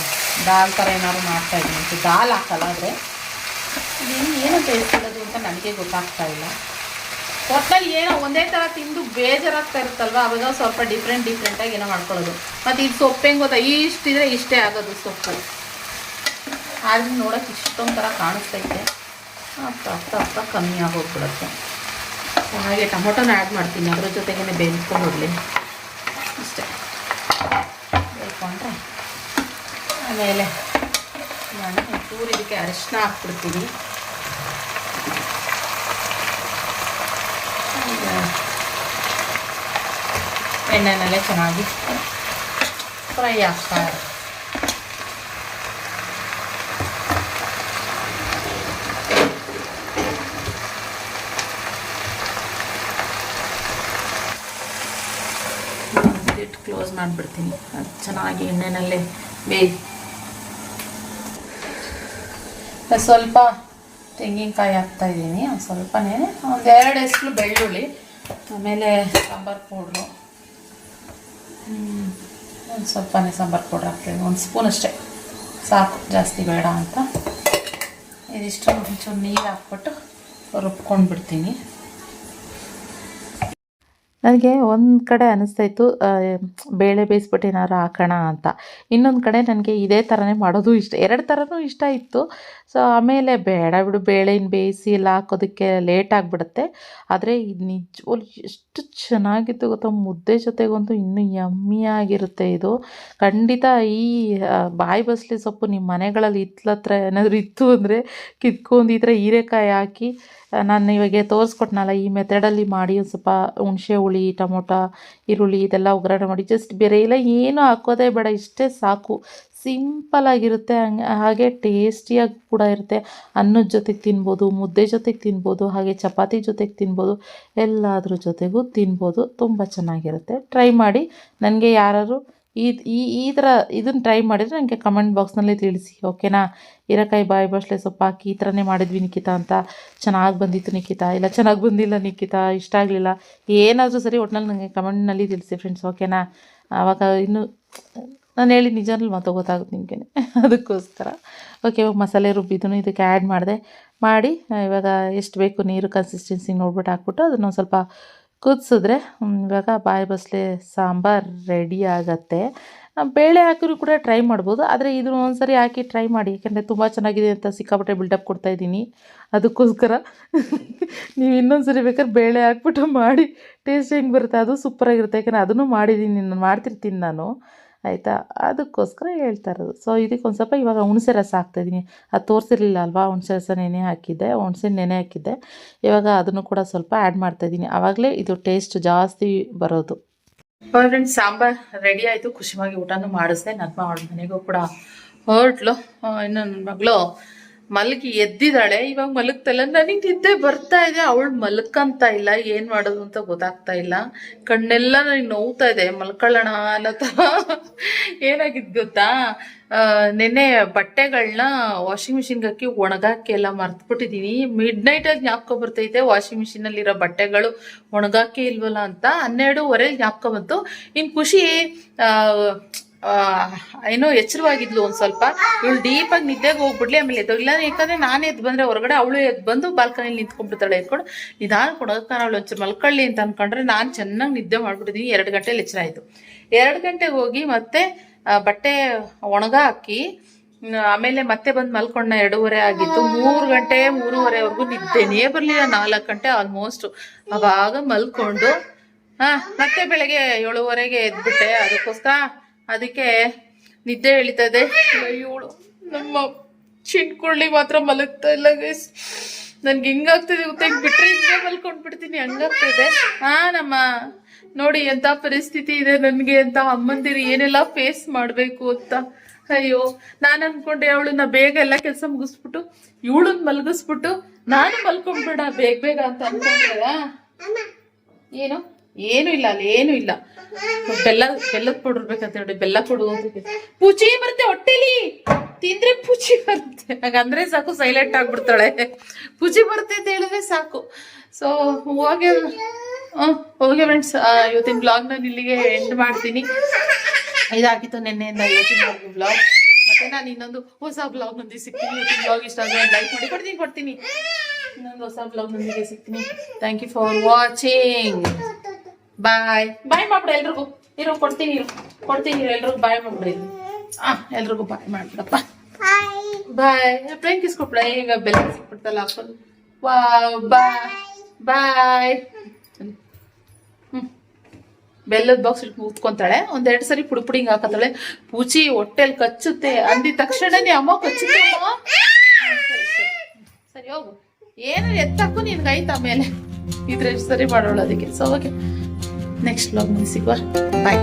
ದಾಲ್ ಥರ ಏನಾದ್ರು ಮಾಡ್ತಾಯಿದ್ದೀನಿ ದಾಲ್ ಹಾಕಲ್ಲ ಆದರೆ ಏನು ಏನು ಬೇಯಿಸ್ಕೊಳ್ಳೋದು ಅಂತ ನನಗೆ ಗೊತ್ತಾಗ್ತಾ ಇಲ್ಲ. ಒಟ್ಟಲ್ಲಿ ಏನೋ ಒಂದೇ ಥರ ತಿಂದು ಬೇಜಾರಾಗ್ತಾ ಇರುತ್ತಲ್ವ? ಅವಾಗ ಸ್ವಲ್ಪ ಡಿಫ್ರೆಂಟ್ ಡಿಫ್ರೆಂಟಾಗಿ ಏನೋ ಮಾಡ್ಕೊಳ್ಳೋದು. ಮತ್ತು ಇದು ಸೊಪ್ಪು ಹೆಂಗೆ ಗೊತ್ತಾ? ಇಷ್ಟಿದ್ರೆ ಇಷ್ಟೇ ಆಗೋದು ಸೊಪ್ಪು. ಆದ್ರೆ ನೋಡೋಕೆ ಇಷ್ಟೊಂದು ಥರ ಕಾಣಿಸ್ತೈತೆ ಅಪ್ಪ ಅಪ್ಪ ಅಪ್ಪ ಕಮ್ಮಿ ಆಗೋಗ್ಬಿಡುತ್ತೆ. ಹಾಗೆ ಟೊಮೊಟೊನ ಆ್ಯಡ್ ಮಾಡ್ತೀನಿ. ಅದ್ರ ಜೊತೆಗೇ ಬೇಯಿಸ್ಕೊಂಡು ಹೋಗಲಿ. ಅಷ್ಟೇ. ಬೇಯ್ಕೊಂಡ್ರೆ ಆಮೇಲೆ, ನಾನು ಚೂರು ಇದಕ್ಕೆ ಅರಿಶಿನ ಹಾಕ್ಬಿಡ್ತೀನಿ ಈಗ ಎಣ್ಣೆನಲ್ಲೇ ಚೆನ್ನಾಗಿ ಫ್ರೈ ಆಗ್ತಾ ಇರುತ್ತೆ. ಕ್ಲೋಸ್ ಮಾಡಿಬಿಡ್ತೀನಿ. ಅದು ಚೆನ್ನಾಗಿ ಎಣ್ಣೆನಲ್ಲೇ ಬೇಯಿ. ಸ್ವಲ್ಪ ತೆಂಗಿನಕಾಯಿ ಹಾಕ್ತಾ ಇದ್ದೀನಿ. ಸ್ವಲ್ಪನೇ. ಒಂದು ಎರಡು ಎಸ್ಲು ಬೆಳ್ಳುಳ್ಳಿ, ಆಮೇಲೆ ಸಾಂಬಾರು ಪೌಡ್ರು. ಒಂದು ಸ್ವಲ್ಪನೇ ಸಾಂಬಾರು ಪೌಡ್ರ್ ಹಾಕ್ತೀನಿ. ಒಂದು ಸ್ಪೂನ್ ಅಷ್ಟೇ. ಸಾಕು, ಜಾಸ್ತಿ ಬೇಡ ಅಂತ. ಇದಿಷ್ಟು ಒಂಚೂರು ನೀರು ಹಾಕ್ಬಿಟ್ಟು ರುಬ್ಕೊಂಡು ಬಿಡ್ತೀನಿ ನನಗೆ ಒಂದು ಕಡೆ ಅನಿಸ್ತಾಯಿತ್ತು ಬೇಳೆ ಬೇಯಿಸ್ಬಿಟ್ಟು ಏನಾದ್ರು ಹಾಕೋಣ ಅಂತ. ಇನ್ನೊಂದು ಕಡೆ ನನಗೆ ಇದೇ ಥರನೇ ಮಾಡೋದು ಇಷ್ಟ, ಎರಡು ಥರನೂ ಇಷ್ಟ ಇತ್ತು. ಸೊ ಆಮೇಲೆ ಬೇಡ ಬಿಡು, ಬೇಳೆನ ಬೇಯಿಸಿ ಎಲ್ಲ ಹಾಕೋದಕ್ಕೆ ಲೇಟ್ ಆಗಿಬಿಡುತ್ತೆ. ಆದರೆ ಇದು ನಿಜವಾಗ್ಲೂ ಎಷ್ಟು ಚೆನ್ನಾಗಿತ್ತು ಗೊತ್ತಾ, ಮುದ್ದೆ ಜೊತೆಗಂತೂ ಇನ್ನೂ ಯಮ್ಮಿಯಾಗಿರುತ್ತೆ ಇದು. ಖಂಡಿತ ಈ ಬಾಯಿ ಬಸ್ಲಿ ಸೊಪ್ಪು ನಿಮ್ಮ ಮನೆಗಳಲ್ಲಿ ಇತ್ಲತ್ರ ಏನಾದರೂ ಇತ್ತು ಅಂದರೆ ಕಿತ್ಕೊಂಡು ಈ ಥರ ಹೀರೆಕಾಯಿ ಹಾಕಿ ನಾನು ಇವಾಗ ತೋರಿಸ್ಕೊಟ್ನಲ್ಲ, ಈ ಮೆಥಡಲ್ಲಿ ಮಾಡಿ ಒಂದು ಸ್ವಲ್ಪ ಹುಣಸೆ ಹುಳಿ ಟೊಮೊಟ, ಈರುಳ್ಳಿ ಇದೆಲ್ಲ ಒಗ್ಗರಣೆ ಮಾಡಿ ಜಸ್ಟ್ ಬೇರೆ ಎಲ್ಲ ಏನು ಹಾಕೋದೇ ಬೇಡ, ಇಷ್ಟೇ ಸಾಕು. ಸಿಂಪಲ್ ಆಗಿರುತ್ತೆ, ಹಂಗೆ, ಹಾಗೆ ಟೇಸ್ಟಿಯಾಗಿ ಕೂಡ ಇರುತ್ತೆ. ಅನ್ನದ ಜೊತೆಗೆ ತಿನ್ಬೋದು, ಮುದ್ದೆ ಜೊತೆಗೆ ತಿನ್ಬೋದು, ಹಾಗೆ ಚಪಾತಿ ಜೊತೆಗೆ ತಿನ್ಬೋದು, ಎಲ್ಲದ್ರ ಜೊತೆಗೂ ತಿನ್ಬೋದು, ತುಂಬ ಚೆನ್ನಾಗಿರುತ್ತೆ. ಟ್ರೈ ಮಾಡಿ. ನನಗೆ ಯಾರಾದ್ರು ಈ ಈ ಥರ ಇದನ್ನು ಟ್ರೈ ಮಾಡಿದರೆ ನನಗೆ ಕಮೆಂಟ್ ಬಾಕ್ಸ್ನಲ್ಲಿ ತಿಳಿಸಿ ಓಕೆನಾ ಹೀರೆಕಾಯಿ ಬಾಯಿ ಬಸ್ಲೆ ಸೊಪ್ಪು ಹಾಕಿ ಈ ಥರನೇ ಮಾಡಿದ್ವಿ ನಿಖಿತಾ ಅಂತ. ಚೆನ್ನಾಗಿ ಬಂದಿತ್ತು ನಿಖಿತಾ. ಇಲ್ಲ, ಚೆನ್ನಾಗಿ ಬಂದಿಲ್ಲ ನಿಖಿತಾ, ಇಷ್ಟ ಆಗಲಿಲ್ಲ. ಏನಾದರೂ ಸರಿ ಒಟ್ನಲ್ಲಿ ನನಗೆ ಕಮೆಂಟ್ನಲ್ಲಿ ತಿಳಿಸಿ ಫ್ರೆಂಡ್ಸ್ ಓಕೆನಾ ಆವಾಗ ಇನ್ನು ನಾನು ಹೇಳಿ ನಿಜನಲ್ಲಿ ಮಾತು ಗೊತ್ತಾಗುತ್ತೆ ನಿಮಗೆ ಅದಕ್ಕೋಸ್ಕರ. ಓಕೆ ಇವಾಗ ಮಸಾಲೆ ರುಬ್ಬಿದ್ದು ಇದಕ್ಕೆ ಆ್ಯಡ್ ಮಾಡಿದೆ. ಮಾಡಿ, ಇವಾಗ ಎಷ್ಟು ಬೇಕು ನೀರು ಕನ್ಸಿಸ್ಟೆನ್ಸಿ ನೋಡ್ಬಿಟ್ಟು ಹಾಕ್ಬಿಟ್ಟು ಅದನ್ನೊಂದು ಸ್ವಲ್ಪ ಕುದಿಸಿದ್ರೆ ಇವಾಗ ಬಾಯಿ ಬಸಳೆ ಸಾಂಬಾರು ರೆಡಿ ಆಗತ್ತೆ. ಬೇಳೆ ಹಾಕಿದ್ರು ಕೂಡ ಟ್ರೈ ಮಾಡ್ಬೋದು. ಆದರೆ ಇದನ್ನು ಒಂದ್ಸರಿ ಹಾಕಿ ಟ್ರೈ ಮಾಡಿ. ಯಾಕೆಂದರೆ ತುಂಬ ಚೆನ್ನಾಗಿದೆ ಅಂತ ಸಿಕ್ಕಾಪಟ್ಟೆ ಬಿಲ್ಡಪ್ ಕೊಡ್ತಾ ಇದ್ದೀನಿ. ಅದಕ್ಕೋಸ್ಕರ ನೀವು ಇನ್ನೊಂದು ಸರಿ ಬೇಕಾದ್ರೆ ಬೇಳೆ ಹಾಕ್ಬಿಟ್ಟು ಮಾಡಿ, ಟೇಸ್ಟ್ ಹೆಂಗೆ ಬರುತ್ತೆ ಅದು ಸೂಪರಾಗಿರುತ್ತೆ. ಯಾಕಂದರೆ ಅದನ್ನು ಮಾಡಿದ್ದೀನಿ ನಾನು ಮಾಡ್ತಿರ್ತೀನಿ ನಾನು. ಆಯಿತಾ? ಅದಕ್ಕೋಸ್ಕರ ಹೇಳ್ತಾ ಇರೋದು. ಸೊ ಇದಕ್ಕೆ ಒಂದು ಸ್ವಲ್ಪ ಇವಾಗ ಹುಣಸೆ ರಸ ಹಾಕ್ತಾಯಿದ್ದೀನಿ ಅದು ತೋರಿಸಿರಲಿಲ್ಲ ಅಲ್ವಾ? ಹುಣಸೆ ರಸ ನೆನೆ ಹಾಕಿದ್ದೆ. ಹುಣಸೆ ನೆನೆ ಹಾಕಿದ್ದೆ. ಇವಾಗ ಅದನ್ನು ಕೂಡ ಸ್ವಲ್ಪ ಆ್ಯಡ್ ಮಾಡ್ತಾಯಿದ್ದೀನಿ ಆವಾಗಲೇ ಇದು ಟೇಸ್ಟ್ ಜಾಸ್ತಿ ಬರೋದು. ಫ್ರೆಂಡ್ಸ್ ಸಾಂಬಾರ್ ರೆಡಿ ಆಯಿತು. ಖುಷಿಯಾಗಿ ಊಟನೂ ಮಾಡಿಸ್ದೆ. ನನ್ನ ಮನೆಗೂ ಕೂಡ ಹೊರಟ್ಲು. ಇನ್ನು ನನ್ನ ಮಗಳು ಮಲಗಿ ಎದ್ದಿದ್ದಾಳೆ. ಇವಾಗ ಮಲಗ್ತಲ್ಲ. ನನಗೆ ನಿದ್ದೆ ಬರ್ತಾ ಇದೆ. ಅವಳು ಮಲ್ಕಂತ ಇಲ್ಲ. ಏನು ಮಾಡೋದು ಅಂತ ಗೊತ್ತಾಗ್ತಾ ಇಲ್ಲ. ಕಣ್ಣೆಲ್ಲ ನನಗೆ ನೋವ್ತಾ ಇದೆ. ಮಲ್ಕೊಳ್ಳೋಣ ಅನ್ನೋ ಥರ. ಗೊತ್ತಾ? ನೆನ್ನೆ ಬಟ್ಟೆಗಳನ್ನ ವಾಷಿಂಗ್ ಮಿಷಿನ್ಗೆ ಹಾಕಿ ಒಣಗಾಕಿ ಎಲ್ಲ ಮರ್ತ್ಬಿಟ್ಟಿದ್ದೀನಿ ಮಿಡ್ ನೈಟಲ್ಲಿ ಜ್ಞಾಪಕ ಬರ್ತೈತೆ. ವಾಷಿಂಗ್ ಮಿಷಿನಲ್ಲಿರೋ ಬಟ್ಟೆಗಳು ಒಣಗಾಕಿ ಇಲ್ವಲ್ಲ ಅಂತ ಹನ್ನೆರಡೂವರೆ ಜ್ಞಾಪಕ ಬಂತು. ಇನ್ನು ಖುಷಿ ಏನೋ ಎಚ್ಚರವಾಗಿದ್ಲು ಒಂದು ಸ್ವಲ್ಪ. ಇವಳು ಡೀಪಾಗಿ ನಿದ್ದೆಗೆ ಹೋಗ್ಬಿಡ್ಲಿ ಆಮೇಲೆ ಎದ್ದು ಇಲ್ಲ ಯಾಕಂದ್ರೆ ನಾನು ಎದ್ದು ಬಂದ್ರೆ ಹೊರಗಡೆ ಅವಳು ಎದ್ದು ಬಂದು ಬಾಲ್ಕನಿಲಿ ನಿಂತ್ಕೊಂಡ್ಬಿಡ್ತಾಳೆ. ಎತ್ಕೊಂಡು ನಿಧಾನ ಕೊಡೋದಕ್ಕೆ ಅವಳು ಒಂಚೂರು ಮಲ್ಕೊಳ್ಳಿ ಅಂತ ಅನ್ಕೊಂಡ್ರೆ ನಾನು ಚೆನ್ನಾಗಿ ನಿದ್ದೆ ಮಾಡ್ಬಿಟ್ಟಿದ್ದೀನಿ ಎರಡು ಗಂಟೆಲಿ ಎಚ್ಚರ ಆಯಿತು. ಎರಡು ಗಂಟೆಗೆ ಹೋಗಿ ಮತ್ತೆ ಬಟ್ಟೆ ಒಣಗ ಹಾಕಿ ಆಮೇಲೆ ಮತ್ತೆ ಬಂದು ಮಲ್ಕೊಂಡ ಎರಡೂವರೆ ಆಗಿತ್ತು ಮೂರು ಗಂಟೆ, ಮೂರುವರೆವರೆಗೂ ನಿದ್ದೆನೇ ಬರಲಿಲ್ಲ. ನಾಲ್ಕು ಗಂಟೆ ಆಲ್ಮೋಸ್ಟ್ ಅವಾಗ ಮಲ್ಕೊಂಡು, ಹಾ, ಮತ್ತೆ ಬೆಳಗ್ಗೆ ಏಳುವರೆಗೆ ಎದ್ಬಿಟ್ಟೆ. ಅದಕ್ಕೋಸ್ಕರ ಅದಕ್ಕೆ ನಿದ್ದೆ ಎಳಿತಾ ಇದೆ ಇವಳು ನಮ್ಮ ಚಿಣ್ಕೊಳ್ಳಿ ಮಾತ್ರ ಮಲಗ್ತಾ ಇಲ್ಲ ಗೈಸ್ ನನ್ಗೆ ಹಿಂಗಾಗ್ತಿದೆ ಗೊತ್ತಾ? ಬಿಟ್ರಿ ಹಿಂಗೆ ಮಲ್ಕೊಂಡ್ ಬಿಡ್ತೀನಿ ಹಂಗಾಗ್ತಿದೆ. ಹಾ ನಮ್ಮ ನೋಡಿ ಎಂತ ಪರಿಸ್ಥಿತಿ ಇದೆ ನನ್ಗೆ ಅಂತ ಅಮ್ಮಂದಿರು ಏನೆಲ್ಲ ಫೇಸ್ ಮಾಡ್ಬೇಕು ಅಂತ. ಅಯ್ಯೋ ನಾನು ಅನ್ಕೊಂಡೆ ಅವಳನ್ನ ಬೇಗ ಎಲ್ಲ ಕೆಲಸ ಮುಗಿಸ್ಬಿಟ್ಟು ಇವಳನ್ನ ಮಲಗಿಸ್ಬಿಟ್ಟು ನಾನು ಮಲ್ಕೊಂಡ್ಬೇಡ ಬೇಗ ಬೇಗ ಅಂತ ಅನ್ಕೊಂಡ್ರಲ್ಲ? ಏನು? ಏನು ಇಲ್ಲ, ಅಲ್ಲಿ ಏನು ಇಲ್ಲ. ಬೆಲ್ಲ, ಬೆಲ್ಲದ ಪೌಡರ್ ಬೇಕಂತ ನೋಡಿ ಬೆಲ್ಲ ಕೊಡು ಅಂತ ಪೂಚಿ ಬರುತ್ತೆ ಹೊಟ್ಟೆಲಿ. ತಿಂದ್ರೆ ಪೂಚಿ ಬರುತ್ತೆ. ಹಾಗಂದ್ರೆ ಸಾಕು ಸೈಲೆಂಟ್ ಆಗ್ಬಿಡ್ತಾಳೆ. ಪುಚಿ ಬರುತ್ತೆ ಅಂತ ಹೇಳಿದ್ರೆ ಸಾಕು. ಸೊ ಹೋಗಿ ಹೋಗಿ ಫ್ರೆಂಡ್ಸ್ ಇವತ್ತಿನ ಬ್ಲಾಗ್ ನಾನು ಇಲ್ಲಿಗೆ ಎಂಡ್ ಮಾಡ್ತೀನಿ. ಇದಾಗಿತ್ತು ನಿನ್ನೆಯಿಂದ ಇವತ್ತಿನ ಬ್ಲಾಗ್ ಮತ್ತೆ ನಾನು ಇನ್ನೊಂದು ಹೊಸ ಬ್ಲಾಗ್ ನೊಂದಿಗೆ ಸಿಗ್ತೀನಿ. ಇವತ್ತಿನ ಬ್ಲಾಗ್ ಇಷ್ಟ ಆದರೆ ಲೈಕ್ ಮಾಡಿ ಕೊಡ್ತೀನಿ ಕೊಡ್ತೀನಿ. ಇನ್ನೊಂದು ಹೊಸ ಬ್ಲಾಗ್ ನೊಂದಿಗೆ ಸಿಗ್ತೀನಿ. Thank you for watching bye. Bye ಮಾಡ್ಬಿಡ ಎಲ್ರಿಗೂ. ಇರು, ಕೊಡ್ತೀನಿ ಇರು. ಕೊಡ್ತೀನಿ, ಇರು. ಎಲ್ರಿಗೂ ಬಾಯ್ ಮಾಡ್ಬಿಡಿ ಆ, ಎಲ್ರಿಗೂ ಬಾಯ್ ಮಾಡ್ಬಿಡಪ್ಪ. ಬಾಯ್. ಪ್ಲೇನ್ ಕಿಸ್ಕೊಬಿಡ ಈಗ ಬೆಲ್ಲ ಸಿಕ್ಬಿಡ್ತಲ್ಲ ವಾವ್ ಬಾಯ್. ಬಾಯ್. ಬೆಲ್ಲದ ಬಾಕ್ಸ್ ಇಟ್ಟು ಮುತ್ಕೊಂತಾಳೆ ಒಂದೆರಡು ಸರಿ ಪುಡಿ ಪುಡಿ ಹಿಂಗ್ ಹಾಕತ್ತಾಳೆ. ಪೂಚಿ ಹೊಟ್ಟೆಲ್ ಕಚ್ಚುತ್ತೆ. ಅಂದಿದ ತಕ್ಷಣನೇ ಅಮ್ಮ ಕಚ್ಚುತ್ತೆ ಅಮ್ಮ. ಸರಿ ಹೋಗು. ಏನು ಎತ್ತಕ್ಕೂ ನಿನ್ಗೆ ಆಯ್ತು ಆಮೇಲೆ ಇದ್ರೆ ಸರಿ ಮಾಡೋಳು ಅದಕ್ಕೆ. ಸೊ ಓಕೆ ನೆಕ್ಸ್ಟ್ ಬ್ಲಾಗ್ ಸಿಗುವ ಬಾಯ್